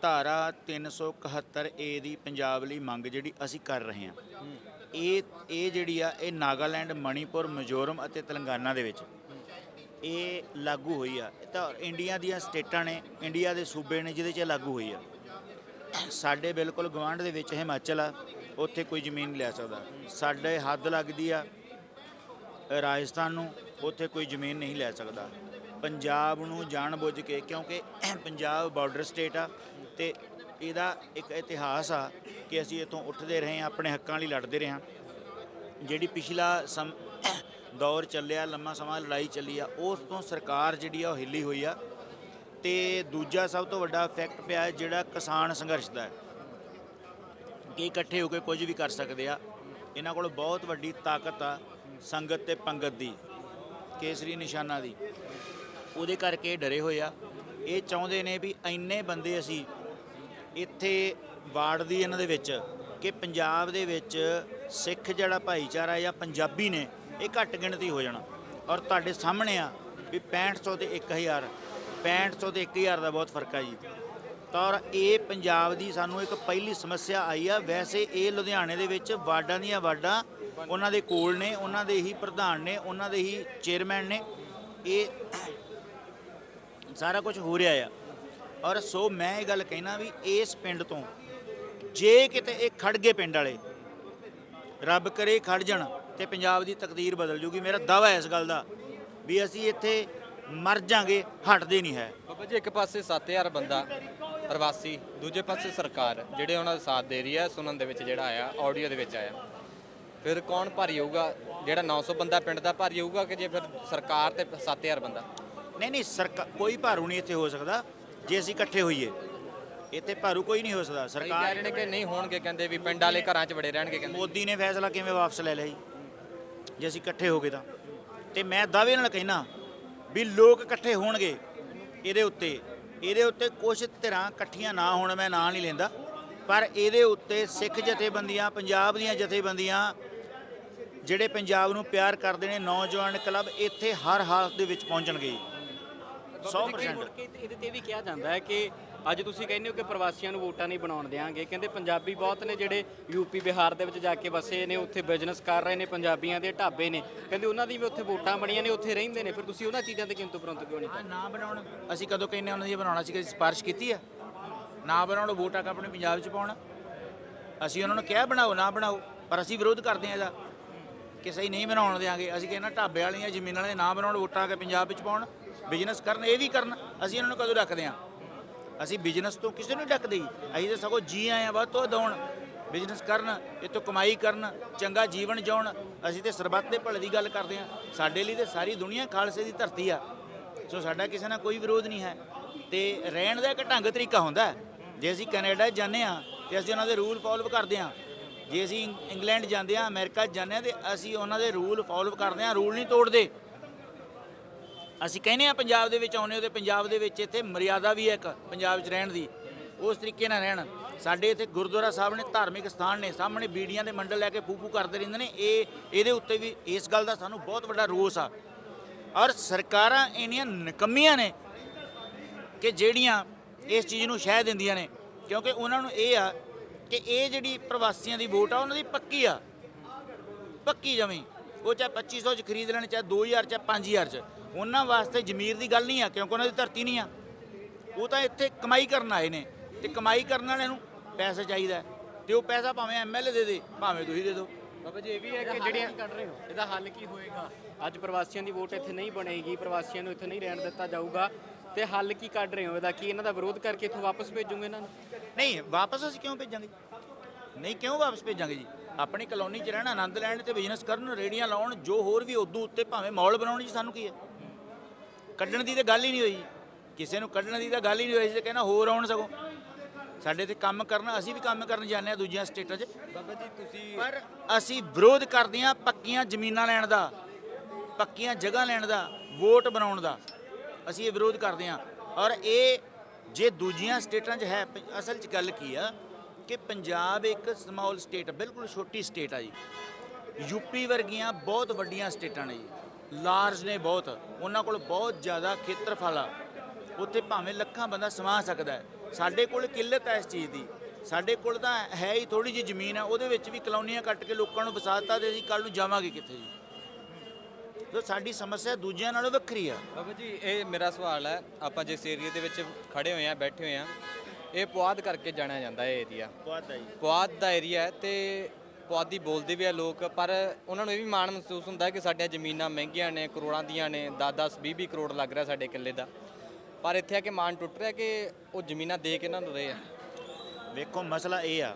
ਧਾਰਾ 371 ਏ ਦੀ ਪੰਜਾਬ ਲਈ ਮੰਗ ਜਿਹੜੀ ਅਸੀਂ ਕਰ ਰਹੇ ਹਾਂ। ਇਹ ਇਹ ਜਿਹੜੀ ਆ, ਇਹ ਨਾਗਾਲੈਂਡ, ਮਣੀਪੁਰ, ਮਿਜ਼ੋਰਮ ਅਤੇ ਤੇਲੰਗਾਨਾ ਦੇ ਵਿੱਚ। ਇਹ ਲਾਗੂ ਹੋਈ ਆ। ਤਾਂ ਇੰਡੀਆ ਦੀਆਂ ਸਟੇਟਾਂ ਨੇ, ਇੰਡੀਆ ਦੇ ਸੂਬੇ ਨੇ ਜਿਹਦੇ 'ਚ ਲਾਗੂ ਹੋਈ ਆ। ਸਾਡੇ ਬਿਲਕੁਲ ਗਵਾਂਢ ਦੇ ਵਿੱਚ ਹਿਮਾਚਲ ਆ, ਉੱਥੇ ਕੋਈ ਜ਼ਮੀਨ ਨਹੀਂ ਲੈ ਸਕਦਾ। ਸਾਡੇ ਹੱਦ ਲੱਗਦੀ ਆ ਰਾਜਸਥਾਨ ਨੂੰ, ਉੱਥੇ ਕੋਈ ਜ਼ਮੀਨ ਨਹੀਂ ਲੈ ਸਕਦਾ। ਪੰਜਾਬ ਨੂੰ ਜਾਣਬੁੱਝ ਕੇ, ਕਿਉਂਕਿ ਪੰਜਾਬ ਬਾਰਡਰ ਸਟੇਟ ਆ ਤੇ ਇਹਦਾ ਇੱਕ ਇਤਿਹਾਸ ਆ ਕਿ ਅਸੀਂ ਇੱਥੋਂ ਉੱਠਦੇ ਰਹੇ ਹਾਂ, ਆਪਣੇ ਹੱਕਾਂ ਲਈ ਲੜਦੇ ਰਹੇ ਹਾਂ। ਜਿਹੜੀ ਪਿਛਲਾ ਸਮ, ਦੌਰ ਚੱਲਿਆ, ਲੰਮਾ ਸਮਾਂ ਲੜਾਈ ਚੱਲੀ ਆ, ਉਸ ਤੋਂ ਸਰਕਾਰ ਜਿਹੜੀ ਆ ਉਹ ਹਿੱਲੀ ਹੋਈ ਆ ਤੇ ਦੂਜਾ ਸਭ ਤੋਂ ਵੱਡਾ ਇਫੈਕਟ ਪਿਆ ਜਿਹੜਾ ਕਿਸਾਨ ਸੰਘਰਸ਼ ਦਾ ਹੈ। ਕਿ ਇਕੱਠੇ ਹੋ ਕੇ ਕੁਝ ਵੀ ਕਰ ਸਕਦੇ ਆ। ਇਹਨਾਂ ਕੋਲ ਬਹੁਤ ਵੱਡੀ ਤਾਕਤ ਆ ਸੰਗਤ ਤੇ ਪੰਗਤ ਦੀ, ਕੇਸਰੀ ਨਿਸ਼ਾਨਾ ਦੀ। ਉਹਦੇ ਕਰਕੇ ਡਰੇ ਹੋਏ ਆ। ਇਹ ਚਾਹੁੰਦੇ ਨੇ ਵੀ ਇੰਨੇ ਬੰਦੇ ਅਸੀਂ ਇੱਥੇ ਵਾਰਡ ਦੀ ਇਹਨਾਂ ਦੇ ਵਿੱਚ ਕਿ ਪੰਜਾਬ ਦੇ ਵਿੱਚ ਸਿੱਖ ਜਿਹੜਾ ਭਾਈਚਾਰਾ ਜਾਂ ਪੰਜਾਬੀ ਨੇ, ਇਹ ਘੱਟ ਗਿਣਤੀ ਹੋ ਜਾਣਾ। ਔਰ ਤੁਹਾਡੇ ਸਾਹਮਣੇ ਆ ਵੀ 6500 ਤੇ 1000 6500 ਤੇ 1000 ਦਾ ਬਹੁਤ ਫ਼ਰਕ ਆ ਜੀ। ਤਾਂ ਔਰ ਇਹ ਪੰਜਾਬ ਦੀ ਸਾਨੂੰ ਇੱਕ ਪਹਿਲੀ ਸਮੱਸਿਆ ਆਈ ਆ। ਵੈਸੇ ਇਹ ਲੁਧਿਆਣੇ ਦੇ ਵਿੱਚ ਵਾਰਡਾਂ ਦੀਆਂ ਵਾਰਡਾਂ ਉਹਨਾਂ ਦੇ ਕੋਲ ਨੇ, ਉਹਨਾਂ ਦੇ ਹੀ ਪ੍ਰਧਾਨ ਨੇ, ਉਹਨਾਂ ਦੇ ਹੀ ਚੇਅਰਮੈਨ ਨੇ। ਇਹ ਸਾਰਾ ਕੁਝ ਹੋ ਰਿਹਾ ਆ। ਔਰ ਸੋ ਮੈਂ ਇਹ ਗੱਲ ਕਹਿਣਾ ਵੀ ਇਸ ਪਿੰਡ ਤੋਂ ਜੇ ਕਿਤੇ ਇਹ ਖੜ ਗਏ ਪਿੰਡ ਵਾਲੇ, ਰੱਬ ਕਰੇ ਖੜ ਜਾਣ ਤੇ ਪੰਜਾਬ ਦੀ ਤਕਦੀਰ ਬਦਲ ਜੂਗੀ। ਮੇਰਾ ਦਾਵਾ ਇਸ ਗੱਲ ਦਾ ਵੀ ਅਸੀਂ ਇੱਥੇ ਮਰ ਜਾਾਂਗੇ, ਹਟਦੇ ਨਹੀਂ ਹੈ। ਬਾਬਾ ਜੀ, ਇੱਕ ਪਾਸੇ 7000 ਬੰਦਾ ਪ੍ਰਵਾਸੀ, ਦੂਜੇ ਪਾਸੇ ਸਰਕਾਰ, ਜਿਹੜੇ ਉਹਨਾਂ ਦਾ ਸਾਥ ਦੇ ਰਹੀ ਹੈ, ਸੁਣਨ ਦੇ ਵਿੱਚ ਜਿਹੜਾ ਆਇਆ, ਆਡੀਓ ਦੇ ਵਿੱਚ ਆਇਆ। ਫਿਰ ਕੌਣ ਭਾਰੀ ਹੋਊਗਾ? ਜਿਹੜਾ 900 ਬੰਦਾ ਪਿੰਡ ਦਾ ਭਾਰੀ ਹੋਊਗਾ ਕਿ ਜੇ ਫਿਰ ਸਰਕਾਰ ਤੇ 7000 ਬੰਦਾ? ਨਹੀਂ ਨਹੀਂ ਸਰਕਾਰ ਕੋਈ ਭਾਰੂ ਨਹੀਂ ਇੱਥੇ ਹੋ ਸਕਦਾ ਜੇ ਅਸੀਂ ਇਕੱਠੇ ਹੋਈਏ। ਇੱਥੇ ਭਾਰੂ ਕੋਈ ਨਹੀਂ ਹੋ ਸਕਦਾ ਸਰਕਾਰ ਨੇ ਕਿ ਨਹੀਂ ਹੋਣਗੇ ਕਹਿੰਦੇ ਵੀ ਪਿੰਡ ਵਾਲੇ ਘਰਾਂ 'ਚ ਵੜੇ ਰਹਿਣਗੇ ਕਹਿੰਦੇ। ਮੋਦੀ ਨੇ ਫੈਸਲਾ ਕਿਵੇਂ ਵਾਪਸ ਲੈ ਲਿਆ ਜੀ? ਜੇ ਅਸੀਂ ਇਕੱਠੇ ਹੋ ਗਏ ਤਾਂ। ਤੇ ਮੈਂ ਦਾਅਵੇ ਨਾਲ ਕਹਿਣਾ ਵੀ ਲੋਕ ਇਕੱਠੇ ਹੋਣਗੇ ਇਹਦੇ ਉੱਤੇ। ਇਹਦੇ ਉੱਤੇ ਕੁਝ ਧਿਰਾਂ ਇਕੱਠੀਆਂ ਨਾ ਹੋਣ ਮੈਂ ਨਾਂ ਨਹੀਂ ਲੈਂਦਾ। ਪਰ ਇਹਦੇ ਉੱਤੇ ਸਿੱਖ ਜਥੇਬੰਦੀਆਂ ਪੰਜਾਬ ਦੀਆਂ ਜਥੇਬੰਦੀਆਂ ਜਿਹੜੇ ਪੰਜਾਬ ਨੂੰ ਪਿਆਰ ਕਰਦੇ ਨੇ ਨੌਜਵਾਨ ਕਲੱਬ ਇੱਥੇ ਹਰ ਹਾਲਤ ਦੇ ਵਿੱਚ ਪਹੁੰਚਣਗੇ। 100% ਮੁੜ ਕੇ ਇਹਦੇ ਤੇ ਵੀ ਕਿਹਾ ਜਾਂਦਾ ਹੈ ਕਿ ਅੱਜ ਤੁਸੀਂ ਕਹਿੰਦੇ ਹੋ ਕਿ ਪ੍ਰਵਾਸੀਆਂ ਨੂੰ ਵੋਟਾਂ ਨਹੀਂ ਬਣਾਉਣ ਦੇਾਂਗੇ ਕਹਿੰਦੇ ਪੰਜਾਬੀ ਬਹੁਤ ਨੇ ਜਿਹੜੇ ਯੂਪੀ ਬਿਹਾਰ ਦੇ ਵਿੱਚ ਜਾ ਕੇ ਵਸੇ ਨੇ ਉੱਥੇ ਬਿਜ਼ਨਸ ਕਰ ਰਹੇ ਨੇ ਪੰਜਾਬੀਆਂ ਦੇ ਢਾਬੇ ਨੇ। ਕਹਿੰਦੇ ਉਹਨਾਂ ਦੀ ਵੀ ਉੱਥੇ ਵੋਟਾਂ ਬਣੀਆਂ ਨੇ ਉੱਥੇ ਰਹਿੰਦੇ ਨੇ। ਫਿਰ ਤੁਸੀਂ ਉਹਨਾਂ ਚੀਜ਼ਾਂ ਤੇ ਕਿੰਤੂ ਪਰੰਤੂ ਕਿਉਂ ਨਹੀਂ ਨਾ ਬਣਾਉਣ। ਅਸੀਂ ਕਦੋਂ ਕਹਿੰਨੇ ਉਹਨਾਂ ਦੀ ਬਣਾਉਣਾ? ਸੀ ਕਿ ਸਿਫਾਰਿਸ਼ ਕੀਤੀ ਆ? ਨਾ ਬਣਾਉਣ ਵੋਟ ਆ ਕੇ ਆਪਣੇ ਪੰਜਾਬ 'ਚ ਪਾਉਣਾ। ਅਸੀਂ ਉਹਨਾਂ ਨੂੰ ਕਿਹਾ ਬਣਾਓ ਨਾ ਬਣਾਓ ਪਰ ਅਸੀਂ ਵਿਰੋਧ ਕਰਦੇ ਆ ਇਹਦਾ ਕਿ ਸਹੀ ਨਹੀਂ ਬਣਾਉਣ ਦਿਆਂਗੇ। ਅਸੀਂ ਕਹਿੰਨਾ ਢਾਬੇ ਵਾਲੀਆਂ ਜ਼ਮੀਨਾਂ ਵਾਲੇ ਨਾ ਬਣਾਉਣ ਵੋਟਾਂ ਆ ਕੇ ਪੰਜਾਬ ਵਿੱਚ ਪਾਉਣ। ਬਿਜ਼ਨਸ ਕਰਨ, ਇਹ ਵੀ ਕਰਨ, ਅਸੀਂ ਇਹਨਾਂ ਨੂੰ ਕਦੋਂ ਰੱਖਦੇ ਆ ਅਸੀਂ ਬਿਜ਼ਨਸ ਤੋਂ ਕਿਸੇ ਨੂੰ ਨੀ ਡੱਕਦੇ। ਹੀ ਅਸੀਂ ਤਾਂ ਸਗੋਂ ਜੀ ਆਏ ਆ ਵੱਧ ਤੋਂ ਵੱਧ ਬਿਜ਼ਨਸ ਕਰਨ, ਇੱਥੋਂ ਕਮਾਈ ਕਰਨ, ਚੰਗਾ ਜੀਵਨ ਜਿਉਣ। ਅਸੀਂ ਤੇ ਸਰਬੱਤ ਦੇ ਭਲੇ ਦੀ ਗੱਲ ਕਰਦੇ ਆ ਸਾਡੇ ਲਈ ਤੇ ਸਾਰੀ ਦੁਨੀਆ ਖਾਲਸੇ ਦੀ ਧਰਤੀ ਆ। ਸੋ ਸਾਡਾ ਕਿਸੇ ਨਾਲ ਕੋਈ ਵਿਰੋਧ ਨਹੀਂ ਹੈ। ਤੇ ਰਹਿਣ ਦਾ ਇੱਕ ਢੰਗ ਤਰੀਕਾ ਹੁੰਦਾ ਜੇ ਅਸੀਂ ਕੈਨੇਡਾ ਜਾਂਦੇ ਆ ਤੇ ਅਸੀਂ ਉਹਨਾਂ ਦੇ ਰੂਲ ਫੋਲੋ ਕਰਦੇ ਆ ਜੇ ਅਸੀਂ ਇੰਗਲੈਂਡ ਜਾਂਦੇ ਆ ਅਮਰੀਕਾ 'ਚ ਜਾਂਦੇ ਆ ਤੇ ਅਸੀਂ ਉਹਨਾਂ ਦੇ ਰੂਲ ਫੋਲੋ ਕਰਦੇ ਆ ਰੂਲ ਨਹੀਂ ਤੋੜਦੇ। ਅਸੀਂ ਕਹਿੰਦੇ ਆ ਪੰਜਾਬ ਦੇ ਵਿੱਚ ਆਉਨੇ ਹੋ ਤੇ ਪੰਜਾਬ ਦੇ ਵਿੱਚ ਇੱਥੇ ਮਰਿਆਦਾ ਵੀ ਹੈ ਇੱਕ, ਪੰਜਾਬ 'ਚ ਰਹਿਣ ਦੀ। ਉਸ ਤਰੀਕੇ ਨਾਲ ਰਹਿਣ। ਸਾਡੇ ਇੱਥੇ ਗੁਰਦੁਆਰਾ ਸਾਹਿਬ ਨੇ ਧਾਰਮਿਕ ਸਥਾਨ ਨੇ, ਸਾਹਮਣੇ ਬੀੜੀਆਂ ਦੇ ਮੰਡਲ ਲੈ ਕੇ ਫੂਫੂ ਕਰਦੇ ਰਹਿੰਦੇ ਨੇ। ਇਹ, ਇਹਦੇ ਉੱਤੇ ਵੀ ਇਸ ਗੱਲ ਦਾ ਸਾਨੂੰ ਬਹੁਤ ਵੱਡਾ ਰੋਸ ਆ। ਔਰ ਸਰਕਾਰਾਂ ਇੰਨੀਆਂ ਨਿਕੰਮੀਆਂ ਨੇ ਕਿ ਜਿਹੜੀਆਂ ਇਸ ਚੀਜ਼ ਨੂੰ ਸ਼ਹਿ ਦਿੰਦੀਆਂ ਨੇ। ਕਿਉਂਕਿ ਉਹਨਾਂ ਨੂੰ ਇਹ ਆ ਕਿ ਇਹ ਜਿਹੜੀ ਪ੍ਰਵਾਸੀਆਂ ਦੀ ਵੋਟ ਆ, ਉਹਨਾਂ ਦੀ ਪੱਕੀ ਆ। ਪੱਕੀ ਜਮੀ। ਉਹ ਚਾਹੇ 2500 ਚ ਖਰੀਦ ਲੈਣ ਚਾਹੇ 2000 ਚਾਹੇ 5000 ਚ। ਉਹਨਾਂ ਵਾਸਤੇ ਜ਼ਮੀਰ ਦੀ ਗੱਲ ਨਹੀਂ ਆ ਕਿਉਂਕਿ ਉਹਨਾਂ ਦੀ ਧਰਤੀ ਨਹੀਂ ਆ। ਉਹ ਤਾਂ ਇੱਥੇ ਕਮਾਈ ਕਰਨ ਆਏ ਨੇ ਤੇ ਕਮਾਈ ਕਰਨ ਵਾਲਿਆਂ ਨੂੰ ਪੈਸਾ ਚਾਹੀਦਾ। ਤੇ ਉਹ ਪੈਸਾ ਭਾਵੇਂ ਐਮਐਲਏ ਦੇ ਦੇ ਭਾਵੇਂ ਤੁਸੀਂ ਦੇ ਦਿਓ। ਬਾਬਾ ਜੀ ਇਹ ਵੀ ਹੈ ਕਿ ਜਿਹੜੀਆਂ ਕੱਢ ਰਹੇ ਹੋ? ਇਹਦਾ ਹੱਲ ਕੀ ਹੋਏਗਾ? ਅੱਜ ਪ੍ਰਵਾਸੀਆਂ ਦੀ ਵੋਟ ਇੱਥੇ ਨਹੀਂ ਬਣੇਗੀ ਪ੍ਰਵਾਸੀਆਂ ਨੂੰ ਇੱਥੇ ਨਹੀਂ ਰਹਿਣ ਦਿੱਤਾ ਜਾਊਗਾ। ਤੇ ਹੱਲ ਕੀ ਕੱਢ ਰਹੇ ਹੋ? ਇਹਦਾ ਕੀ ਇਹਨਾਂ ਦਾ ਵਿਰੋਧ ਕਰਕੇ ਇੱਥੋਂ ਵਾਪਸ ਭੇਜੋਗੇ ਇਹਨਾਂ ਨੂੰ? ਨਹੀਂ ਵਾਪਸ ਅਸੀਂ ਕਿਉਂ ਭੇਜਾਂਗੇ? ਨਹੀਂ ਕਿਉਂ ਵਾਪਸ ਭੇਜਾਂਗੇ ਜੀ? ਆਪਣੀ ਕਲੋਨੀ 'ਚ ਰਹਿਣਾ ਆਨੰਦ ਲੈਣ ਤੇ ਬਿਜ਼ਨਸ ਕਰਨ ਰੇੜੀਆਂ ਲਾਉਣ ਜੋ ਹੋਰ ਵੀ ਉਦੋਂ ਉੱਤੇ ਭਾਵੇਂ ਮੌਲ ਬਣਾਉਣ ਜੀ ਸਾਨੂੰ ਕੀ ਹੈ? ਕੱਢਣ ਦੀ ਤਾਂ ਗੱਲ ਹੀ ਨਹੀਂ ਹੋਈ ਕਿਸੇ ਨੂੰ ਕੱਢਣ ਦੀ ਤਾਂ ਗੱਲ ਹੀ ਨਹੀਂ ਹੋਈ ਸੀ ਕਹਿੰਦਾ ਹੋਰ ਆਉਣ ਸਗੋਂ। ਸਾਡੇ ਤੇ ਕੰਮ ਕਰਨ ਅਸੀਂ ਵੀ ਕੰਮ ਕਰਨ ਜਾਂਦੇ ਆ ਦੂਜੀਆਂ ਸਟੇਟਾਂ 'ਚ। ਬਾਬਾ ਜੀ ਤੁਸੀਂ ਪਰ ਅਸੀਂ ਵਿਰੋਧ ਕਰਦੇ ਹਾਂ ਪੱਕੀਆਂ ਜ਼ਮੀਨਾਂ ਲੈਣ ਦਾ ਪੱਕੀਆਂ ਜਗ੍ਹਾ ਲੈਣ ਦਾ ਵੋਟ ਬਣਾਉਣ ਦਾ। ਅਸੀਂ ਇਹ ਵਿਰੋਧ ਕਰਦੇ ਹਾਂ। ਔਰ ਇਹ ਜੇ ਦੂਜੀਆਂ ਸਟੇਟਾਂ 'ਚ ਹੈ ਅਸਲ 'ਚ ਗੱਲ ਕੀ ਆ? ਕਿ ਪੰਜਾਬ ਇੱਕ ਸਮਾਲ ਸਟੇਟ ਬਿਲਕੁਲ ਛੋਟੀ ਸਟੇਟ ਆ ਜੀ। ਯੂਪੀ ਵਰਗੀਆਂ ਬਹੁਤ ਵੱਡੀਆਂ ਸਟੇਟਾਂ ਨੇ ਜੀ। ਲਾਰਜ ਨੇ ਬਹੁਤ। ਉਹਨਾਂ ਕੋਲ ਬਹੁਤ ਜ਼ਿਆਦਾ ਖੇਤਰਫਲ ਆ। ਉੱਥੇ ਭਾਵੇਂ ਲੱਖਾਂ ਬੰਦਾ ਸਮਾ ਸਕਦਾ ਹੈ। ਸਾਡੇ ਕੋਲ ਕਿੱਲਤ ਹੈ ਇਸ ਚੀਜ਼ ਦੀ। ਸਾਡੇ ਕੋਲ ਤਾਂ ਹੈ ਹੀ ਥੋੜੀ ਜਿਹੀ ਜ਼ਮੀਨ ਆ। ਉਹਦੇ ਵਿੱਚ ਵੀ ਕਲੋਨੀਆਂ ਕੱਟ ਕੇ ਲੋਕਾਂ ਨੂੰ ਵਸਾਤਾ ਤੇ ਅਸੀਂ ਕੱਲ ਨੂੰ ਜਾਵਾਂਗੇ ਕਿੱਥੇ ਜੀ? ਸੋ ਸਾਡੀ ਸਮੱਸਿਆ ਦੂਜਿਆਂ ਨਾਲੋਂ ਵੱਖਰੀ ਆ। ਬਾਬਾ ਜੀ, ਇਹ ਮੇਰਾ ਸਵਾਲ ਹੈ। ਆਪਾਂ ਜਿਸ ਏਰੀਆ ਦੇ ਵਿੱਚ ਖੜੇ ਹੋਏ ਆ ਬੈਠੇ ਹੋਏ ਆ ਇਹ ਪੁਆਧ ਕਰਕੇ ਜਾਣਿਆ ਜਾਂਦਾ ਇਹ ਏਰੀਆ ਬਹੁਤ ਹੈ ਜੀ। ਪੁਆਧ ਦਾ ਏਰੀਆ ਹੈ ਤੇ ਪੁਆਧੀ ਬੋਲਦੇ ਵੀ ਆ ਲੋਕ ਪਰ ਉਹਨਾਂ ਨੂੰ ਇਹ ਵੀ ਮਾਣ ਮਹਿਸੂਸ ਹੁੰਦਾ ਹੈ ਕਿ ਸਾਡੀਆਂ ਜ਼ਮੀਨਾਂ ਮਹਿੰਗੀਆਂ ਨੇ ਕਰੋੜਾਂ ਦੀਆਂ ਨੇ 10-10 20-20 ਕਰੋੜ ਲੱਗ ਰਿਹਾ ਸਾਡੇ ਕਿੱਲੇ ਦਾ। ਪਰ ਇੱਥੇ ਆ ਕੇ ਮਾਣ ਟੁੱਟ ਰਿਹਾ ਕਿ ਉਹ ਜ਼ਮੀਨਾਂ ਦੇ ਕੇ ਇਹਨਾਂ ਨੂੰ ਰਹੇ ਆ। ਵੇਖੋ ਮਸਲਾ ਇਹ ਆ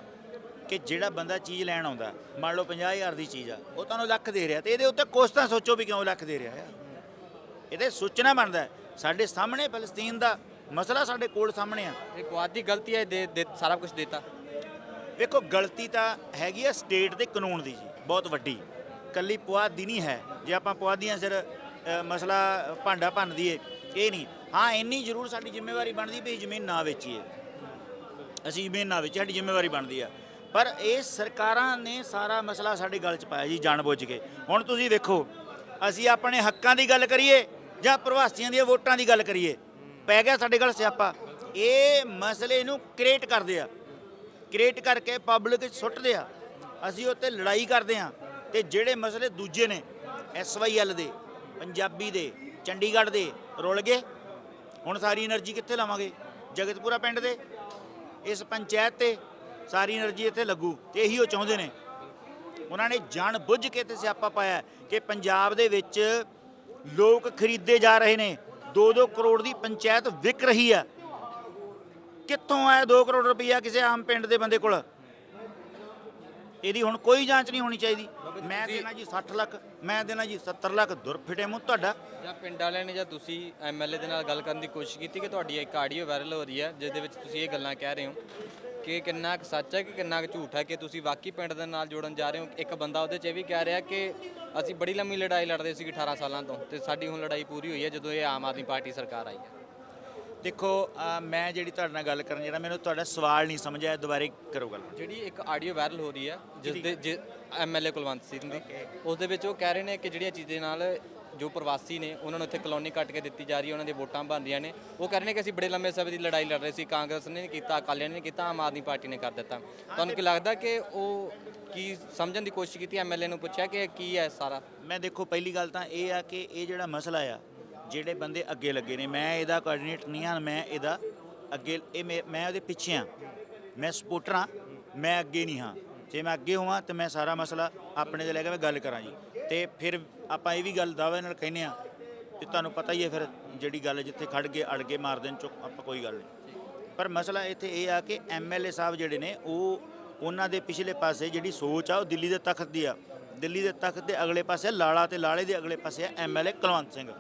ਕਿ ਜਿਹੜਾ ਬੰਦਾ ਚੀਜ਼ ਲੈਣ ਆਉਂਦਾ ਮੰਨ ਲਓ 50000 ਦੀ ਚੀਜ਼ ਆ ਉਹ ਤੁਹਾਨੂੰ ਲੱਖ ਦੇ ਰਿਹਾ ਤੇ ਇਹਦੇ ਉੱਤੇ ਕੁਛ ਤਾਂ ਸੋਚੋ ਵੀ ਕਿਉਂ ਲੱਖ ਦੇ ਰਿਹਾ ਆ। ਇਹਦੇ ਸੋਚਣਾ ਬਣਦਾ ਹੈ। ਸਾਡੇ ਸਾਹਮਣੇ ਫਲਸਤੀਨ ਦਾ ਮਸਲਾ ਸਾਡੇ ਕੋਲ ਸਾਹਮਣੇ ਆ। ਇਹ ਕੁਆਦ ਗਲਤੀ ਹੈ ਦੇ ਦੇ- ਸਾਰਾ ਕੁਝ ਦਿੱਤਾ। ਵੇਖੋ ਗਲਤੀ ਤਾਂ ਹੈਗੀ ਆ ਸਟੇਟ ਦੇ ਕਾਨੂੰਨ ਦੀ ਜੀ ਬਹੁਤ ਵੱਡੀ। ਕੱਲੀ ਪੁਆਧ ਦੀ ਨਹੀਂ ਹੈ। ਜੇ ਆਪਾਂ ਪੁਆਧੀਆਂ ਸਿਰ ਅ, ਮਸਲਾ ਭਾਂਡਾ ਭੰਨ ਦਈਏ ਇਹ ਨਹੀਂ। ਹਾਂ ਇੰਨੀ ਜ਼ਰੂਰ ਸਾਡੀ ਜ਼ਿੰਮੇਵਾਰੀ ਬਣਦੀ ਵੀ ਜ਼ਮੀਨ ਨਾ ਵੇਚੀਏ। ਅਸੀਂ ਜ਼ਮੀਨ ਨਾ ਵੇਚੀ ਸਾਡੀ ਜ਼ਿੰਮੇਵਾਰੀ ਬਣਦੀ ਆ। ਪਰ ਇਹ ਸਰਕਾਰਾਂ ਨੇ ਸਾਰਾ ਮਸਲਾ ਸਾਡੇ ਗਲ 'ਚ ਪਾਇਆ ਜੀ ਜਾਣਬੁੱਝ ਕੇ। ਹੁਣ ਤੁਸੀਂ ਵੇਖੋ ਅਸੀਂ ਆਪਣੇ ਹੱਕਾਂ ਦੀ ਗੱਲ ਕਰੀਏ ਜਾਂ ਪ੍ਰਵਾਸੀਆਂ ਦੀਆਂ ਵੋਟਾਂ ਦੀ ਗੱਲ ਕਰੀਏ। ਪੈ ਗਿਆ ਸਾਡੇ ਕੋਲ ਸਿਆਪਾ। ਇਹ ਮਸਲੇ ਨੂੰ ਕ੍ਰੀਏਟ ਕਰਦੇ ਆ। ਕ੍ਰੀਏਟ ਕਰਕੇ ਪਬਲਿਕ ਸੁੱਟਦੇ ਆ। ਅਸੀਂ ਉਹ 'ਤੇ ਲੜਾਈ ਕਰਦੇ ਆ ਤੇ ਜਿਹੜੇ ਮਸਲੇ ਦੂਜੇ ਨੇ ਐਸਵਾਈਐਲ ਦੇ, ਪੰਜਾਬੀ ਦੇ, ਚੰਡੀਗੜ੍ਹ ਦੇ, ਰੁਲ ਗਏ। ਹੁਣ ਸਾਰੀ એનર્ਜੀ ਕਿੱਥੇ ਲਾਵਾਂਗੇ? ਜਗਤਪੁਰਾ ਪਿੰਡ ਦੇ, ਇਸ ਪੰਚਾਇਤ ਤੇ ਸਾਰੀ એનર્ਜੀ ਇੱਥੇ ਲੱਗੂ ਤੇ ਇਹੀ ਉਹ ਚਾਹੁੰਦੇ ਨੇ। ਉਹਨਾਂ ਨੇ ਜਾਣ ਬੁੱਝ ਕੇ ਤੇ ਸਿਆਪਾ ਪਾਇਆ ਕਿ ਪੰਜਾਬ ਦੇ ਵਿੱਚ ਲੋਕ ਖਰੀਦੇ ਜਾ ਰਹੇ ਨੇ। 2-2 ਕਰੋੜ ਦੀ ਪੰਚਾਇਤ ਵਿਕ ਰਹੀ ਆ। ਕਿੱਥੋਂ ਆਇਆ 2 ਕਰੋੜ ਰੁਪਈਆ ਕਿਸੇ ਆਮ ਪਿੰਡ ਦੇ ਬੰਦੇ ਕੋਲ? ਇਹਦੀ ਹੁਣ ਕੋਈ ਜਾਂਚ ਨਹੀਂ ਹੋਣੀ ਚਾਹੀਦੀ। ਮੈਂ ਦੇਣਾ ਜੀ 60 ਲੱਖ ਮੈਂ ਦੇਣਾ ਜੀ 70 ਲੱਖ ਦੁਰ ਫਿਟੇ ਮੂੰਹ ਤੁਹਾਡਾ। ਜਾਂ ਪਿੰਡ ਵਾਲਿਆਂ ਨੇ ਜਾਂ ਤੁਸੀਂ ਐਮਐਲਏ ਦੇ ਨਾਲ ਗੱਲ ਕਰਨ ਦੀ ਕੋਸ਼ਿਸ਼ ਕੀਤੀ ਕਿ ਤੁਹਾਡੀ ਇੱਕ ਆਡੀਓ ਵਾਇਰਲ ਹੋ ਰਹੀ ਹੈ ਜਿਸ ਦੇ ਵਿੱਚ ਤੁਸੀਂ ਇਹ ਗੱਲਾਂ ਕਹਿ ਰਹੇ ਹੋ। ਕਿ ਕਿੰਨਾ ਕੁ ਸੱਚ ਹੈ ਕਿ ਕਿੰਨਾ ਕੁ ਝੂਠ ਹੈ ਕਿ ਤੁਸੀਂ ਵਾਕਈ ਪਿੰਡ ਦੇ ਨਾਲ ਜੋੜਨ ਜਾ ਰਹੇ ਹੋ? ਇੱਕ ਬੰਦਾ ਉਹਦੇ 'ਚ ਇਹ ਵੀ ਕਹਿ ਰਿਹਾ ਕਿ ਅਸੀਂ ਬੜੀ ਲੰਮੀ ਲੜਾਈ ਲੜਦੇ ਸੀ 18 ਸਾਲਾਂ ਤੋਂ ਤੇ ਸਾਡੀ ਹੁਣ ਲੜਾਈ ਪੂਰੀ ਹੋਈ ਹੈ ਜਦੋਂ ਇਹ ਆਮ ਆਦਮੀ ਪਾਰਟੀ ਸਰਕਾਰ ਆਈ ਹੈ। ਦੇਖੋ ਅਹ ਮੈਂ ਜਿਹੜੀ ਤੁਹਾਡੇ ਨਾਲ ਗੱਲ ਕਰਨ ਜਿਹੜਾ ਮੈਨੂੰ ਤੁਹਾਡਾ ਸਵਾਲ ਨਹੀਂ ਸਮਝਿਆ ਦੁਬਾਰੇ ਕਰੋ ਗੱਲ। ਜਿਹੜੀ ਇੱਕ ਆਡੀਓ ਵਾਇਰਲ ਹੋ ਰਹੀ ਹੈ ਜਿਸ ਦੇ ਐਮਐਲਏ ਕੁਲਵੰਤ ਸਿੰਘ ਦੀ ਉਸ ਦੇ ਵਿੱਚ ਉਹ ਕਹਿ ਰਹੇ ਨੇ ਕਿ ਜਿਹੜੀਆਂ ਚੀਜ਼ਾਂ ਨਾਲ ਜੋ ਪ੍ਰਵਾਸੀ ਨੇ, ਉਹਨਾਂ ਨੂੰ ਇੱਥੇ ਕਲੋਨੀ ਕੱਟ ਕੇ ਦਿੱਤੀ ਜਾ ਰਹੀ ਹੈ, ਉਹਨਾਂ ਦੀ ਵੋਟਾਂ ਬਣਦੀਆਂ ਨੇ। ਉਹ ਕਹਿ ਰਹੇ ਨੇ ਕਿ ਅਸੀਂ ਬੜੇ ਲੰਮੇ ਸਮੇਂ ਦੀ ਲੜਾਈ ਲੜ ਰਹੇ ਸੀ, ਕਾਂਗਰਸ ਨੇ ਨਹੀਂ ਕੀਤਾ, ਅਕਾਲੀਆਂ ਨੇ ਕੀਤਾ, ਆਮ ਆਦਮੀ ਪਾਰਟੀ ਨੇ ਕਰ ਦਿੱਤਾ। ਤੁਹਾਨੂੰ ਕੀ ਲੱਗਦਾ ਕਿ ਉਹ ਕੀ ਸਮਝਣ ਦੀ ਕੋਸ਼ਿਸ਼ ਕੀਤੀ ਐਮਐਲਏ ਨੂੰ ਪੁੱਛਿਆ ਕਿ ਇਹ ਕੀ ਹੈ ਸਾਰਾ? ਮੈਂ ਦੇਖੋ, ਪਹਿਲੀ ਗੱਲ ਤਾਂ ਇਹ ਆ ਕਿ ਇਹ ਜਿਹੜਾ ਮਸਲਾ ਆ, ਜਿਹੜੇ ਬੰਦੇ ਅੱਗੇ ਲੱਗੇ ਨੇ, ਮੈਂ ਇਹਦਾ ਕੋਆਰਡੀਨੇਟਰ ਨਹੀਂ ਹਾਂ, ਮੈਂ ਇਹਦਾ ਅੱਗੇ, ਇਹ ਮੇ- ਮੈਂ ਉਹਦੇ ਪਿੱਛੇ ਹਾਂ। ਮੈਂ ਸਪੋਰਟਰ ਹਾਂ, ਮੈਂ ਅੱਗੇ ਨਹੀਂ ਹਾਂ। ਜੇ ਮੈਂ ਅੱਗੇ ਹੋਵਾਂ ਤਾਂ ਮੈਂ ਸਾਰਾ ਮਸਲਾ ਆਪਣੇ ਤੇ ਲੈ ਕੇ ਮੈਂ ਗੱਲ ਕਰਾਂ ਜੀ। ਤੇ ਫਿਰ ਆਪਾਂ ਇਹ ਵੀ ਗੱਲ ਦਾਅਵੇ ਨਾਲ ਕਹਿੰਦੇ ਆ ਕਿ ਤੁਹਾਨੂੰ ਪਤਾ ਹੀ ਹੈ ਫਿਰ ਜਿਹੜੀ ਗੱਲ ਜਿੱਥੇ ਖੜ ਕੇ ਅੜ ਕੇ ਮਾਰ ਦੇਣ ਚੁੱਕ ਆਪਾਂ ਕੋਈ ਗੱਲ ਨਹੀਂ। ਪਰ ਮਸਲਾ ਇੱਥੇ ਇਹ ਆ ਕਿ ਐਮਐਲਏ ਸਾਹਿਬ ਜਿਹੜੇ ਨੇ, ਉਹ ਉਹਨਾਂ ਦੇ ਪਿਛਲੇ ਪਾਸੇ ਜਿਹੜੀ ਸੋਚ ਆ, ਉਹ ਦਿੱਲੀ ਦੇ ਤਖਤ ਦੀ ਆ। ਦਿੱਲੀ ਦੇ ਤਖਤ ਦੇ ਅਗਲੇ ਪਾਸੇ ਲਾਲਾ ਤੇ ਲਾਲੇ ਦੇ ਅਗਲੇ ਪਾਸੇ ਆ ਐਮਐਲਏ ਕੁਲਵੰਤ ਸਿੰਘ।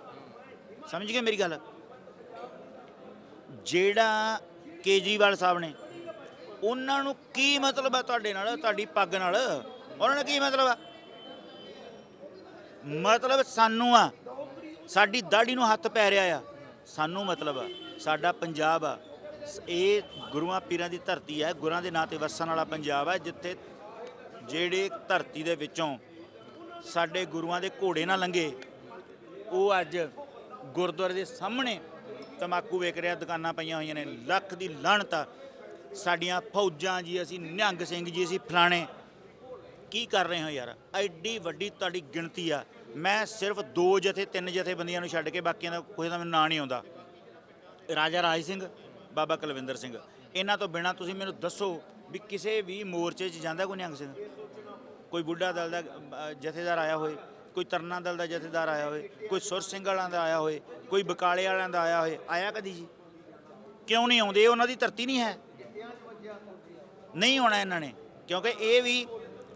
ਸਮਝ ਗਏ ਮੇਰੀ ਗੱਲ? ਜਿਹੜਾ ਕੇਜਰੀਵਾਲ ਸਾਹਿਬ ਨੇ, ਉਹਨਾਂ ਨੂੰ ਕੀ ਮਤਲਬ ਆ ਤੁਹਾਡੇ ਨਾਲ, ਤੁਹਾਡੀ ਪੱਗ ਨਾਲ? ਉਹਨਾਂ ਨੂੰ ਕੀ ਮਤਲਬ ਆ? ਮਤਲਬ ਸਾਨੂੰ ਆ। ਸਾਡੀ ਦਾੜੀ ਨੂੰ ਹੱਥ ਪੈ ਰਿਹਾ ਆ। ਸਾਨੂੰ ਮਤਲਬ ਆ। ਸਾਡਾ ਪੰਜਾਬ ਆ। ਸ- ਇਹ ਗੁਰੂਆਂ ਪੀਰਾਂ ਦੀ ਧਰਤੀ ਹੈ ਗੁਰਾਂ ਦੇ ਨਾਂ ਤੇ ਵਸਣ ਵਾਲਾ ਪੰਜਾਬ ਹੈ ਜਿੱਥੇ ਜਿਹੜੇ ਧਰਤੀ ਦੇ ਵਿੱਚੋਂ ਸਾਡੇ ਗੁਰੂਆਂ ਦੇ ਘੋੜੇ ਨਾ ਲੰਘੇ। ਉਹ ਅੱਜ ਗੁਰਦੁਆਰੇ ਦੇ ਸਾਹਮਣੇ ਤਮਾਕੂ ਵੇਚ ਰਿਹਾ, ਦੁਕਾਨਾਂ ਪਈਆਂ ਹੋਈਆਂ ਨੇ। ਲੱਖ ਦੀ ਲਾਹਣਤ ਆ। ਸਾਡੀਆਂ ਫੌਜਾਂ ਜੀ, ਅਸੀਂ ਨਿਹੰਗ ਸਿੰਘ ਜੀ, ਅਸੀਂ ਫਲਾਣੇ ਕੀ ਕਰ ਰਹੇ ਹੋ ਯਾਰ? ਐਡੀ ਵੱਡੀ ਤੁਹਾਡੀ ਗਿਣਤੀ ਆ। ਮੈਂ ਸਿਰਫ ਦੋ ਜਥੇ ਤਿੰਨ ਜਥੇ ਬੰਦੀਆਂ ਨੂੰ ਛੱਡ ਕੇ ਬਾਕੀਆਂ ਦਾ ਕੋਈ ਦਾ ਮੈਨੂੰ ਨਾਂ ਨਹੀਂ ਆਉਂਦਾ। ਰਾਜਾ ਰਾਜ ਸਿੰਘ ਬਾਬਾ ਕੁਲਵਿੰਦਰ ਸਿੰਘ। ਇਹਨਾਂ ਤੋਂ ਬਿਨਾ ਤੁਸੀਂ ਮੈਨੂੰ ਦੱਸੋ ਵੀ ਕਿਸੇ ਵੀ ਮੋਰਚੇ 'ਚ ਜਾਂਦਾ ਕੋਈ ਨਿਹੰਗ ਸਿੰਘ? ਕੋਈ ਬੁੱਢਾ ਦਲ ਦਾ ਅ, ਜਥੇਦਾਰ ਆਇਆ ਹੋਏ ਕੋਈ ਤਰਨਾ ਦਲ ਦਾ ਜਥੇਦਾਰ ਆਇਆ ਹੋਏ ਕੋਈ ਸੁਰ ਸਿੰਘ ਵਾਲਿਆਂ ਦਾ ਆਇਆ ਹੋਏ ਕੋਈ ਬਕਾਲੇ ਵਾਲਿਆਂ ਦਾ ਆਇਆ ਹੋਏ ਆਇਆ ਕਦੀ ਜੀ? ਕਿਉਂ ਨਹੀਂ ਆਉਂਦੇ? ਇਹ ਉਹਨਾਂ ਦੀ ਧਰਤੀ ਨਹੀਂ ਹੈ। ਨਹੀਂ ਆਉਣਾ ਇਹਨਾਂ ਨੇ। ਕਿਉਂਕਿ ਇਹ ਵੀ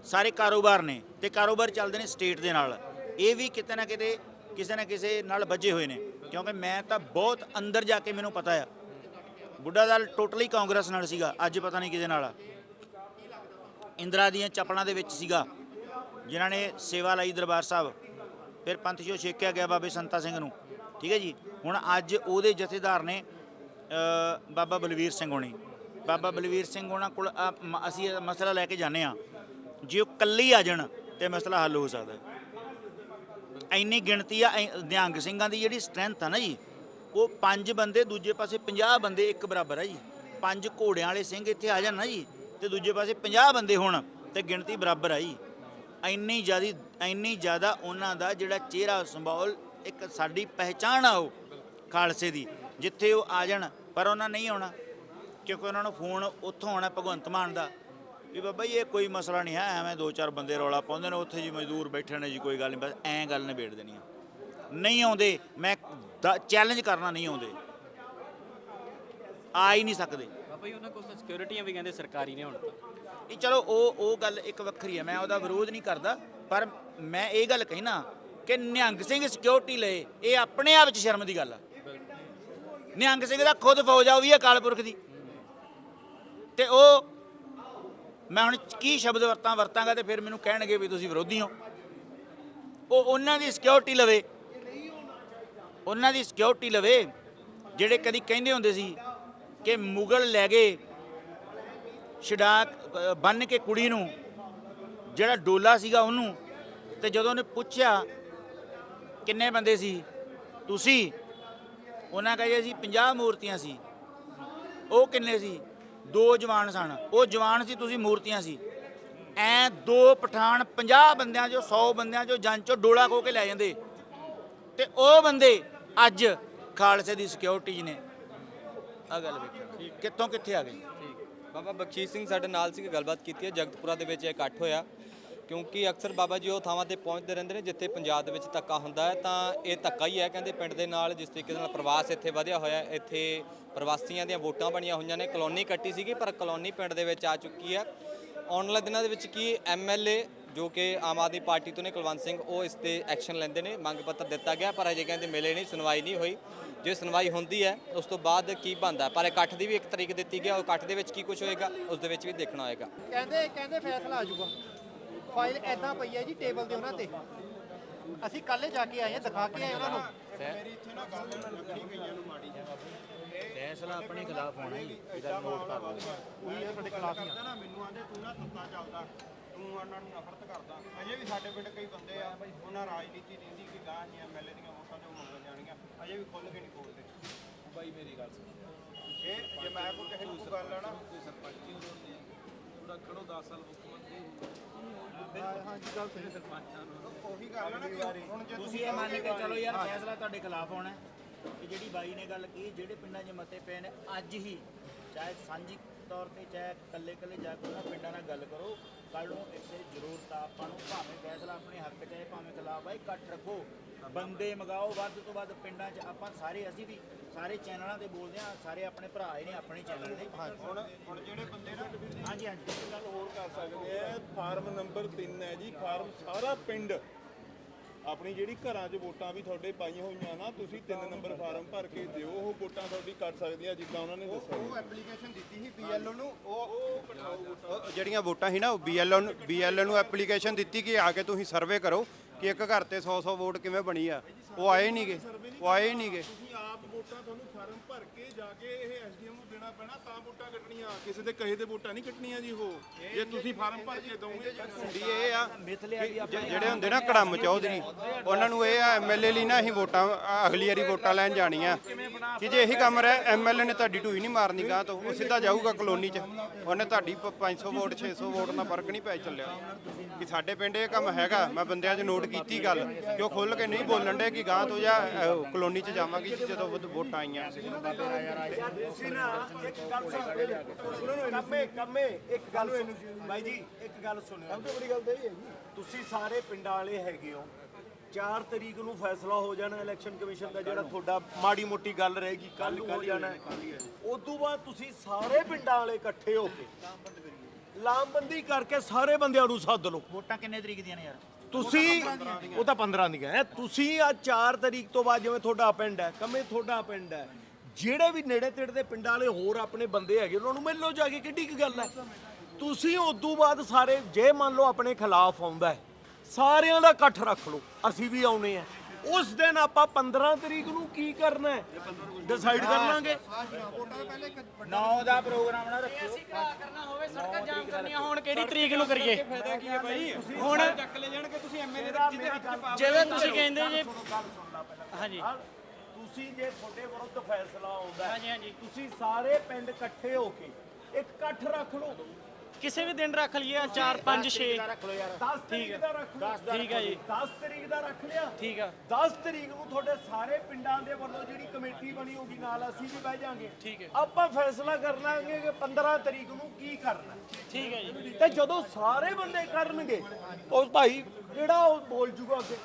ਸਾਰੇ ਕਾਰੋਬਾਰ ਨੇ ਤੇ ਕਾਰੋਬਾਰ ਚੱਲਦੇ ਨੇ ਸਟੇਟ ਦੇ ਨਾਲ। ਇਹ ਵੀ ਕਿਤੇ ਨਾ ਕਿਤੇ, ਕਿਸੇ ਨਾ ਕਿਸੇ ਨਾਲ ਵੱਜੇ ਹੋਏ ਨੇ। ਕਿਉਂਕਿ ਮੈਂ ਤਾਂ ਬਹੁਤ ਅੰਦਰ ਜਾ ਕੇ ਮੈਨੂੰ ਪਤਾ ਆ। ਬੁੱਢਾ ਦਲ ਟੋਟਲੀ ਕਾਂਗਰਸ ਨਾਲ ਸੀਗਾ, ਅੱਜ ਪਤਾ ਨਹੀਂ ਕਿਹਦੇ ਨਾਲ ਇੰਦਰਾ ਦੀਆਂ ਚਪਲਾਂ ਦੇ ਵਿੱਚ ਸੀਗਾ, ਜਿਨ੍ਹਾਂ ਨੇ ਸੇਵਾ ਲਈ ਦਰਬਾਰ ਸਾਹਿਬ। ਫਿਰ ਪੰਥ ਜੋ ਛੇਕਿਆ ਗਿਆ ਬਾਬੇ ਸੰਤਾ ਸਿੰਘ ਨੂੰ। ਠੀਕ ਹੈ ਜੀ? ਹੁਣ ਅੱਜ ਉਹਦੇ ਜਥੇਦਾਰ ਨੇ ਬਾਬਾ ਬਲਵੀਰ ਸਿੰਘ ਹੋਣੀ। ਬਾਬਾ ਬਲਵੀਰ ਸਿੰਘ ਹੋਣਾ ਕੋਲ ਅਸੀਂ ਮਸਲਾ ਲੈ ਕੇ ਜਾਂਦੇ ਆ ਜੇ ਉਹ ਇਕੱਲੇ ਆ ਜਾਣ ਤੇ ਮਸਲਾ ਹੱਲ ਹੋ ਸਕਦਾ ਹੈ। ਇੰਨੀ ਗਿਣਤੀ ਆ ਐ- ਨਿਹੰਗ ਸਿੰਘਾਂ ਦੀ ਜਿਹੜੀ ਸਟਰੈਂਥ ਆ ਨਾ ਜੀ, ਉਹ ਪੰਜ ਬੰਦੇ, ਦੂਜੇ ਪਾਸੇ 50 ਬੰਦੇ ਇੱਕ ਬਰਾਬਰ ਆ ਜੀ। ਪੰਜ ਘੋੜਿਆਂ ਵਾਲੇ ਸਿੰਘ ਇੱਥੇ ਆ ਜਾਣ ਨਾ ਜੀ, ਤੇ ਦੂਜੇ ਪਾਸੇ 50 ਬੰਦੇ ਹੋਣ ਤੇ ਗਿਣਤੀ ਬਰਾਬਰ ਆ ਜੀ। ਇੰਨੀ ਜਿਆਦੀ, ਇੰਨੀ ਜ਼ਿਆਦਾ ਉਹਨਾਂ ਦਾ ਜਿਹੜਾ ਚਿਹਰਾ, ਸੰਭਾਲ, ਇੱਕ ਸਾਡੀ ਪਹਿਚਾਣ ਆ ਉਹ ਖਾਲਸੇ ਦੀ, ਜਿੱਥੇ ਉਹ ਆ ਜਾਣ, ਪਰ ਉਹਨਾਂ ਨਹੀਂ ਆਉਣਾ, ਕਿਉਂਕਿ ਉਹਨਾਂ ਨੂੰ ਫੋਨ ਉੱਥੋਂ ਆਉਣਾ ਭਗਵੰਤ ਮਾਨ ਦਾ। ਵੀ ਬਾਬਾ ਜੀ ਇਹ ਕੋਈ ਮਸਲਾ ਨਹੀਂ ਹੈ ਐਵੇਂ ਦੋ ਚਾਰ ਬੰਦੇ ਰੌਲਾ ਪਾਉਂਦੇ ਨੇ ਉੱਥੇ ਜੀ ਮਜ਼ਦੂਰ ਬੈਠੇ ਨੇ ਜੀ ਕੋਈ ਗੱਲ ਨਹੀਂ ਬਸ ਐਂ ਗੱਲ ਨਿਬੇੜ ਦੇਣੀ ਆ। ਨਹੀਂ ਆਉਂਦੇ ਮੈਂ ਚੈਲੰਜ ਕਰਨਾ ਨਹੀਂ ਆਉਂਦੇ। ਆ ਹੀ ਨਹੀਂ ਸਕਦੇ। ਬਾਬਾ ਜੀ ਉਹਨਾਂ ਕੋਲ ਤਾਂ ਸਿਕਿਉਰਿਟੀਆਂ ਵੀ ਕਹਿੰਦੇ ਸਰਕਾਰੀ ਨੇ ਹੁਣ ਇਹ ਚਲੋ ਉਹ ਉਹ ਗੱਲ ਇੱਕ ਵੱਖਰੀ ਹੈ ਮੈਂ ਉਹਦਾ ਵਿਰੋਧ ਨਹੀਂ ਕਰਦਾ ਪਰ ਮੈਂ ਇਹ ਗੱਲ ਕਹਿਣਾ ਕਿ ਨਿਹੰਗ ਸਿੰਘ ਸਿਕਿਉਰਿਟੀ ਲਏ ਇਹ ਆਪਣੇ ਆਪ ਵਿੱਚ ਸ਼ਰਮ ਦੀ ਗੱਲ ਆ। ਨਿਹੰਗ ਸਿੰਘ ਦਾ ਖੁਦ ਫੌਜ ਆ ਉਹ ਵੀ ਅਕਾਲ ਪੁਰਖ ਦੀ। ਤੇ ਉਹ ਮੈਂ ਹੁਣ ਕੀ ਸ਼ਬਦ ਵਰਤਾਂ, ਵਰਤਾਂਗਾ ਤੇ ਫਿਰ ਮੈਨੂੰ ਕਹਿਣਗੇ ਵੀ ਤੁਸੀਂ ਵਿਰੋਧੀ ਹੋ। ਉਹ ਉਹਨਾਂ ਦੀ ਸਿਕਿਉਰਿਟੀ ਲਵੇ। ਉਹਨਾਂ ਦੀ ਸਿਕਿਉਰਿਟੀ ਲਵੇ, ਜਿਹੜੇ ਕਦੀ ਕਹਿੰਦੇ ਹੁੰਦੇ ਸੀ ਕਿ ਮੁਗਲ ਲੈ ਗਏ ਛਡਾ ਬੰਨ ਕੇ ਕੁੜੀ ਨੂੰ, ਜਿਹੜਾ ਡੋਲਾ ਸੀਗਾ ਉਹਨੂੰ, ਤੇ ਜਦੋਂ ਉਹਨੇ ਪੁੱਛਿਆ ਕਿੰਨੇ ਬੰਦੇ ਸੀ, ਤੁਸੀਂ? ਉਹਨਾਂ ਕਹੇ ਸੀ 50 ਮੂਰਤੀਆਂ ਸੀ। ਉਹ ਕਿੰਨੇ ਸੀ? ਦੋ ਜਵਾਨ ਸਨ। ਉਹ ਜਵਾਨ ਸੀ ਤੁਸੀਂ ਮੂਰਤੀਆਂ ਸੀ। ਐ ਦੋ ਪਠਾਨ 50 ਬੰਦਿਆਂ ਚੋਂ 100 ਬੰਦਿਆਂ ਚੋਂ ਜੰਨ ਚੋਂ ਡੋਲਾ ਖੋ ਕੇ ਲੈ ਜਾਂਦੇ। ਤੇ ਉਹ ਬੰਦੇ ਅੱਜ ਖਾਲਸੇ ਦੀ ਸਿਕਿਉਰਿਟੀ ਨੇ। ਆ ਗੱਲ ਵੇਖੋ। ਕਿੱਥੋਂ ਕਿੱਥੇ ਆ ਗਏ? ਬਾਬਾ ਬਖਸ਼ੀਸ਼ ਸਿੰਘ ਸਾਡੇ ਨਾਲ ਸੀ ਗੱਲਬਾਤ ਕੀਤੀ ਹੈ। ਜਗਤਪੁਰਾ ਦੇ ਵਿੱਚ ਇਹ ਇਕੱਠ ਹੋਇਆ। ਕਿਉਂਕਿ ਅਕਸਰ ਬਾਬਾ ਜੀ ਉਹ ਥਾਵਾਂ ਤੇ ਪਹੁੰਚਦੇ ਰਹਿੰਦੇ ਨੇ ਜਿੱਥੇ ਪੰਜਾਬ ਦੇ ਵਿੱਚ ਧੱਕਾ ਹੁੰਦਾ ਹੈ, ਤਾਂ ਇਹ ਧੱਕਾ ਹੀ ਹੈ ਕਹਿੰਦੇ ਪਿੰਡ ਦੇ ਨਾਲ, ਜਿਸ ਤਰੀਕੇ ਦੇ ਨਾਲ ਪ੍ਰਵਾਸ ਇੱਥੇ ਵਧਿਆ ਹੋਇਆ ਇੱਥੇ ਪ੍ਰਵਾਸੀਆਂ ਦੀਆਂ ਵੋਟਾਂ ਬਣੀਆਂ ਹੋਈਆਂ ਨੇ, ਕਲੋਨੀ ਕੱਟੀ ਸੀਗੀ, ਪਰ ਕਲੋਨੀ ਪਿੰਡ ਦੇ ਵਿੱਚ ਆ ਚੁੱਕੀ ਹੈ। ਆਉਣ ਵਾਲੇ ਦਿਨਾਂ ਦੇ ਵਿੱਚ ਕੀ ਐਮਐਲਏ ਜੋ ਕਿ ਆਮ ਆਦਮੀ ਪਾਰਟੀ ਤੋਂ ਨੇ, ਕੁਲਵੰਤ ਸਿੰਘ, ਉਹ ਇਸ ਤੇ ਐਕਸ਼ਨ ਲੈਂਦੇ ਨੇ, ਮੰਗ ਪੱਤਰ ਦਿੱਤਾ ਗਿਆ, ਪਰ ਅਜੇ ਕਹਿੰਦੇ ਮਿਲੇ ਨਹੀਂ, ਸੁਣਵਾਈ ਨਹੀਂ ਹੋਈ। ਜੇ ਸੁਣਵਾਈ ਹੁੰਦੀ ਹੈ, ਉਸ ਤੋਂ ਬਾਅਦ ਕੀ ਬਣਦਾ ਪਰ ਇਕੱਠ ਦੀ ਵੀ ਇੱਕ ਤਰੀਕ ਦਿੱਤੀ ਗਿਆ, ਉਹ ਇਕੱਠ ਦੇ ਵਿੱਚ ਕੀ ਕੁਝ ਹੋਏਗਾ, ਉਸ ਦੇ ਵਿੱਚ ਵੀ ਦੇਖਣਾ ਹੋਏਗਾ। ਕਹਿੰਦੇ ਕਹਿੰਦੇ ਫੈਸਲਾ ਆ ਜਾਊਗਾ। ਫਾਈਲ ਐਦਾਂ ਪਈ ਹੈ ਜੀ ਟੇਬਲ ਦੇ ਉਹਨਾਂ ਤੇ। ਅਸੀਂ ਕੱਲ੍ਹ ਜਾ ਕੇ ਆਏ ਹਾਂ ਦਿਖਾ ਕੇ ਆਏ ਉਹਨਾਂ ਨੂੰ। ਮੇਰੀ ਇੱਥੇ ਨਾ ਗੱਲ ਲੱਗਣੀ ਗਈਆਂ ਨੂੰ ਮਾੜੀ ਫੈਸਲਾ ਆਪਣੇ ਖਿਲਾਫ ਹੋਣਾ ਹੀ ਇਹਦਾ ਨੋਟ ਕਰ ਲਓ। ਉਹੀ ਹੈ ਤੁਹਾਡੇ ਖਿਲਾਫ ਹੀ ਨਾ ਮੈਨੂੰ ਆਂਦੇ ਤੂੰ ਨਾ ਤੱਤਾ ਚੱਲਦਾ ਤੂੰ ਉਹਨਾਂ ਨੂੰ ਨਫ਼ਰਤ ਕਰਦਾ। ਅਜੇ ਵੀ ਸਾਡੇ ਪਿੰਡ ਕਈ ਬੰਦੇ ਆ ਉਹਨਾਂ ਰਾਜਨੀਤੀ ਰਹਿੰਦੀ ਕਿ ਗਾਂ ਹੀ ਐਮਐਲਏ ਦੀਆਂ ਵੋਟਾਂ ਜੋ ਮੰਗ ਜਾਣੀਆਂ ਅਜੇ ਵੀ ਖੁੱਲ ਕੇ ਨਹੀਂ ਬੋਲਦੇ। ਬਾਈ ਮੇਰੀ ਗੱਲ ਸੁਣ। ਇਹ ਜੇ ਮੈਂ ਕੋਈ ਕਿਸੇ ਨੂੰ ਗੱਲ ਆ ਨਾ ਉਹੀ ਗੱਲ ਆ ਨਾ ਕਿ ਹੁਣ ਜੇ ਤੁਸੀਂ ਇਹ ਮੰਨ ਕੇ ਚਲੋ ਯਾਰ ਫੈਸਲਾ ਤੁਹਾਡੇ ਖਿਲਾਫ ਹੋਣਾ ਹੈ ਕਿ ਜਿਹੜੀ ਬਾਈ ਨੇ ਗੱਲ ਕੀ ਜਿਹੜੇ ਪਿੰਡਾਂ 'ਚ ਮਤੇ ਪਏ ਨੇ ਅੱਜ ਹੀ ਚਾਹੇ ਸਾਂਝੀ ਤੌਰ ਤੇ ਚਾਹੇ ਇਕੱਲੇ ਇਕੱਲੇ ਜਾ ਕੇ ਉਹਨਾਂ ਪਿੰਡਾਂ ਨਾਲ ਗੱਲ ਕਰੋ ਕੱਲ ਨੂੰ ਇੱਥੇ ਜ਼ਰੂਰਤ ਆ ਆਪਾਂ ਨੂੰ ਭਾਵੇਂ ਫੈਸਲਾ ਆਪਣੇ ਹੱਕ 'ਚ ਹੈ ਭਾਵੇਂ ਖਿਲਾਫ ਹੈ ਇਕੱਠ ਰੱਖੋ। ਬੰਦੇ ਮਗਾਓ ਵੱਧ ਤੋਂ ਵੱਧ ਪਿੰਡਾਂ 'ਚ ਆਪਾਂ ਸਾਰੇ ਅਸੀਂ ਵੀ ਸਾਰੇ ਚੈਨਲਾਂ ਤੇ ਬੋਲਦੇ ਆ ਸਾਰੇ ਆਪਣੇ ਭਰਾ ਨੇ ਆਪਣੇ ਚੈਨਲ ਦੇ। ਹੁਣ ਹੁਣ ਜਿਹੜੇ ਬੰਦੇ ਨਾ ਹਾਂਜੀ ਹਾਂਜੀ। ਗੱਲ ਹੋਰ ਕਰ ਸਕਦੇ ਆ ਫਾਰਮ ਨੰਬਰ 3 ਹੈ ਜੀ ਫਾਰਮ ਸਾਰਾ ਪਿੰਡ ਆਪਣੀ ਜਿਹੜੀ ਘਰਾਂ 'ਚ ਵੋਟਾਂ ਵੀ ਤੁਹਾਡੇ ਪਾਈਆਂ ਹੋਈਆਂ ਨਾ ਤੁਸੀਂ 3 ਨੰਬਰ ਫਾਰਮ ਭਰ ਕੇ ਦਿਓ ਉਹ ਵੋਟਾਂ ਤੁਹਾਡੀ ਕੱਟ ਸਕਦੀਆਂ ਜਿੱਦਾਂ ਉਹਨਾਂ ਨੇ ਦੱਸਿਆ। ਉਹ ਐਪਲੀਕੇਸ਼ਨ ਦਿੱਤੀ ਸੀ ਬੀਐਲਓ ਨੂੰ ਉਹ ਉਹ ਜਿਹੜੀਆਂ ਵੋਟਾਂ ਸੀ ਨਾ ਉਹ ਬੀਐਲਓ ਨੂੰ ਬੀਐਲਓ ਨੂੰ ਐਪਲੀਕੇਸ਼ਨ ਦਿੱਤੀ ਕਿ ਆ ਕੇ ਤੁਸੀਂ ਸਰਵੇ ਕਰੋ ਕਿ ਇੱਕ ਘਰ ਤੇ 100 100 ਵੋਟ ਕਿਵੇਂ ਬਣੀ ਆ? ਉਹ ਆਏ ਨਹੀਂਗੇ ਉਹ ਆਏ ਨਹੀਂਗੇ ਤੁਸੀਂ ਆਪ ਵੋਟਾਂ ਤੁਹਾਨੂੰ ਫਾਰਮ ਭਰ ਕੇ ਜਾ ਕੇ ਇਹ ਐਸਡੀਐਮ ਦੇਣਾ ਪੈਣਾ ਤਾਂ ਵੋਟਾਂ ਕੱਟਣੀਆਂ। ਕਿਸੇ ਦੇ ਕਹੇ ਦੇ ਵੋਟਾਂ ਨਹੀਂ ਕੱਟਣੀਆਂ ਜੀ ਉਹ। ਜੇ ਤੁਸੀਂ ਫਾਰਮ ਭਰ ਕੇ ਦੋਗੇ ਹੁੰਦੀ ਇਹ ਆ ਕਿ ਜ- ਜਿਹੜੇ ਹੁੰਦੇ ਨਾ ਕੜਮ ਚੌਧਰੀ ਉਹਨਾਂ ਨੂੰ ਇਹ ਆ ਐਮਐਲਏ ਲਈ ਨਾ ਅਸੀਂ ਵੋਟਾਂ ਆਹ ਅਗਲੀ ਵਾਰੀ ਵੋਟਾਂ ਲੈਣ ਜਾਣੀਆਂ। ਕਿ ਜੇ ਇਹੀ ਕੰਮ ਰਹਿ ਐਮਐਲਏ ਨੇ ਤੁਹਾਡੀ ਢੂਈ ਨਹੀਂ ਮਾਰਨੀ ਗਾਂ ਤੋਂ ਉਹ ਸਿੱਧਾ ਜਾਊਗਾ ਕਲੋਨੀ 'ਚ। ਉਹਨੇ ਤੁਹਾਡੀ ਪ- 500 ਵੋਟ 600 ਵੋਟ ਨਾਲ ਫ਼ਰਕ ਨਹੀਂ ਪੈ ਚੱਲਿਆ। ਕਿ ਸਾਡੇ ਪਿੰਡ ਇਹ ਕੰਮ ਹੈਗਾ ਮੈਂ ਬੰਦਿਆਂ 'ਚ ਨੋਟ ਕੀਤੀ ਗੱਲ। ਕਿ ਉਹ ਖੁੱਲ ਕੇ ਨਹੀਂ ਬੋਲਣ ਦੇ ਕਿ ਗਾਂ ਤੋਂ ਜਾਂ ਅਹ, ਕਲੋਨੀ 'ਚ ਜਾਵਾਂਗੇ ਜਦੋਂ ਵੋਟ- ਵੋਟਾਂ ਆਈਆਂ। ਤੁਸੀਂ ਨਾ ਇੱਕ ਗੱਲ ਸੁਣੋ। ਕੰਮੇ ਕੰਮੇ। ਇੱਕ ਗੱਲ ਸੁਣੋ। ਬਾਈ ਜੀ ਇੱਕ ਗੱਲ ਸੁਣਿਓ ਸਭ ਤੋਂ ਬੜੀ ਗੱਲ ਤਾਂ ਇਹ ਹੈ ਜੀ। ਤੁਸੀਂ ਸਾਰੇ ਪਿੰਡਾਂ ਵਾਲੇ ਹੈਗੇ ਹੋ। 4 ਤਰੀਕ ਨੂੰ ਫੈਸਲਾ ਹੋ ਜਾਣਾ ਇਲੈਕਸ਼ਨ ਕਮਿਸ਼ਨ ਦਾ ਜਿਹੜਾ ਤੁਹਾਡਾ ਮਾੜੀ ਮੋਟੀ ਗੱਲ ਰਹੇਗੀ ਕੱਲ ਨੂੰ ਹੋ ਜਾਣਾ। ਉਸ ਤੋਂ ਬਾਅਦ ਤੁਸੀਂ ਸਾਰੇ ਪਿੰਡਾਂ ਵਾਲੇ ਇਕੱਠੇ ਹੋ ਕੇ ਲਾਮਬੰਦੀ ਕਰਕੇ ਸਾਰੇ ਬੰਦਿਆਂ ਨੂੰ ਸੱਦ ਲਓ। ਵੋਟਾਂ ਕਿੰਨੇ ਤਰੀਕ ਦੀਆਂ ਨੇ ਯਾਰ? ਤੁਸੀਂ ਉਹ ਤਾਂ 15 ਦੀਆਂ ਹੈ ਤੁਸੀਂ ਆ 4 ਤਰੀਕ ਤੋਂ ਬਾਅਦ ਜਿਵੇਂ ਤੁਹਾਡਾ ਪਿੰਡ ਹੈ ਕਮੇ ਤੁਹਾਡਾ ਪਿੰਡ ਹੈ। ਜਿਹੜੇ ਵੀ ਨੇੜੇ ਤੇੜੇ ਦੇ ਪਿੰਡਾਂ ਵਾਲੇ ਹੋਰ ਆਪਣੇ ਬੰਦੇ ਹੈਗੇ ਉਹਨਾਂ ਨੂੰ ਮਿਲ ਜਾ ਕੇ ਕਿੱਡੀ ਕੀ ਗੱਲ ਹੈ? ਤੁਸੀਂ ਉਦੋਂ ਬਾਅਦ ਸਾਰੇ ਜੇ ਮੰਨ ਲਓ ਆਪਣੇ ਖਿਲਾਫ ਆਉਂਦਾ ਹੈ ਸਾਰਿਆਂ ਦਾ ਇਕੱਠ ਰੱਖ ਲਓ ਅਸੀਂ ਵੀ ਆਉਨੇ ਆ। ਉਸ ਦਿਨ ਆਪਾਂ 15 ਤਰੀਕ ਨੂੰ ਕੀ ਕਰਨਾ ਹੈ? ਡਿਸਾਈਡ ਕਰ ਲਾਂਗੇ। 9 ਦਾ ਪ੍ਰੋਗਰਾਮ ਨਾ ਰੱਖੋ ਕਰਨਾ ਹੋਵੇ ਸੜਕਾਂ ਜਾਮ ਕਰਨੀਆਂ ਹੁਣ ਕਿਹੜੀ ਤਰੀਕ ਨੂੰ ਕਰੀਏ? ਫਾਇਦਾ ਕੀ ਹੈ ਭਾਈ? ਹੁਣ ਚੱਕ ਲੈ ਜਾਣਗੇ ਤੁਸੀਂ ਐਮਐਲਏ ਦਾ ਜਿਵੇਂ ਤੁਸੀਂ ਕਹਿੰਦੇ ਜੇ ਹਾਂਜੀ। ਤੁਸੀਂ ਜੇ ਤੁਹਾਡੇ ਵਿਰੁੱਧ ਫੈਸਲਾ ਆਉਂਦਾ ਹੈ, ਹਾਂਜੀ ਹਾਂਜੀ। ਤੁਸੀਂ ਸਾਰੇ ਪਿੰਡ ਇਕੱਠੇ ਹੋ ਕੇ ਇੱਕ ਇਕੱਠ ਰੱਖ ਲਓ। ਕਿਸੇ ਵੀ ਦਿਨ ਰੱਖ ਲਈਏ 4 5 6 ਰੱਖ ਲਓ ਯਾਰ। 10 ਤਰੀਕ ਦਾ ਰੱਖ ਲਓ। ਠੀਕ ਹੈ ਜੀ। 10 ਤਰੀਕ ਦਾ ਰੱਖ ਲਿਆ। ਠੀਕ ਆ। 10 ਤਰੀਕ ਨੂੰ ਤੁਹਾਡੇ ਸਾਰੇ ਪਿੰਡਾਂ ਦੇ ਵੱਲੋਂ ਜਿਹੜੀ ਕਮੇਟੀ ਬਣੀ ਹੋਗੀ ਨਾਲ ਅਸੀਂ ਵੀ ਬਹਿ ਜਾਾਂਗੇ। ਠੀਕ ਹੈ। ਆਪਾਂ ਫੈਸਲਾ ਕਰ ਲਾਂਗੇ ਕਿ 15 ਤਰੀਕ ਨੂੰ ਕੀ ਕਰਨਾ। ਠੀਕ ਹੈ ਜੀ। ਤੇ ਜਦੋਂ ਸਾਰੇ ਬੰਦੇ ਕਰਨਗੇ ਉਸ ਭਾਈ ਕਿਹੜਾ ਉਹ ਬੋਲ ਜੂਗਾ ਅੱਗੇ?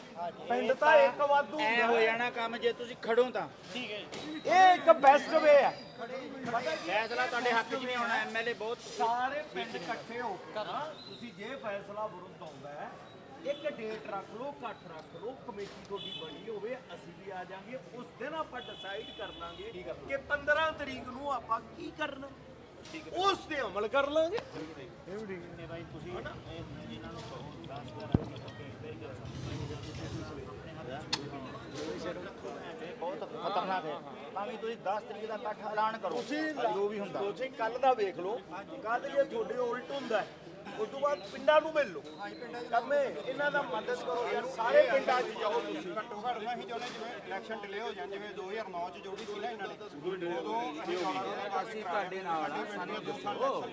ਪਿੰਡ ਤਾਂ ਇੱਕ ਵਾਧੂ ਐ ਹੋ ਹੈ। ਜਾਣਾ ਕੰਮ ਜੇ ਤੁਸੀਂ ਖੜੋ ਤਾਂ। ਠੀਕ ਹੈ ਜੀ। ਇਹ ਇੱਕ ਬੈਸਟ ਵੇ ਹੈ ਫੈਸਲਾ ਤੁਹਾਡੇ ਹੱਕ 'ਚ ਨਹੀਂ ਹੋਣਾ ਐਮਐਲਏ ਬਹੁਤ ਸਾਰੇ ਪਿੰਡ ਇਕੱਠੇ ਹੋ ਕੇ ਨਾ ਤੁਸੀਂ ਜੇ ਫੈਸਲਾ ਵਿਰੁੱਧ ਆਉਂਦਾ ਹੈ ਇੱਕ ਡੇਟ ਰੱਖ ਲਓ ਇਕੱਠ ਰੱਖ ਲਓ ਕਮੇਟੀ ਤੁਹਾਡੀ ਬਣੀ ਹੋਵੇ ਅਸੀਂ ਵੀ ਆ ਜਾਾਂਗੇ ਉਸ ਦਿਨ ਆਪਾਂ ਡਿਸਾਈਡ ਕਰ ਲਾਂਗੇ ਕਿ 15 ਤਰੀਕ ਨੂੰ ਆਪਾਂ ਕੀ ਕਰਨਾ। ਉਸ ਤੇ ਅਮਲ ਕਰ ਲਾਂਗੇ। ਬਹੁਤ ਖਤਰਨਾਕ ਹੈ। ਤਾਂ ਵੀ ਤੁਸੀਂ 10 ਤਰੀਕ ਦਾ ਇਕੱਠ ਐਲਾਨ ਕਰੋ। ਤੁਸੀਂ ਜੋ ਵੀ ਹੁੰਦਾ। ਤੁਸੀਂ ਕੱਲ ਦਾ ਵੇਖ ਲਓ ਕੱਲ ਜੇ ਤੁਹਾਡੇ ਉਲਟ ਹੁੰਦਾ ਹੈ, ਉਸ ਤੋਂ ਬਾਅਦ ਪਿੰਡਾਂ ਨੂੰ ਮਿਲ ਲਓ। ਕੰਮੇ ਇਹਨਾਂ ਦਾ ਮਦਦ ਕਰੋ ਯਾਰ ਸਾਰੇ ਪਿੰਡਾਂ 'ਚ ਜਾਓ ਤੁਸੀਂ। ਘੱਟੋ ਘੱਟ ਨਾ ਅਸੀਂ ਚਾਹੁੰਦੇ ਜਿਵੇਂ ਇਲੈਕਸ਼ਨ ਡਿਲੇ ਹੋ ਜਾਣ ਜਿਵੇਂ 2009 ਚ ਜੋੜੀ ਸੀ ਨਾ ਇਹਨਾਂ ਨੇ ਉਦੋਂ ਅਸੀਂ ਤੁਹਾਡੇ ਨਾਲ ਆ ਸਾਨੂੰ ਦੱਸੋ।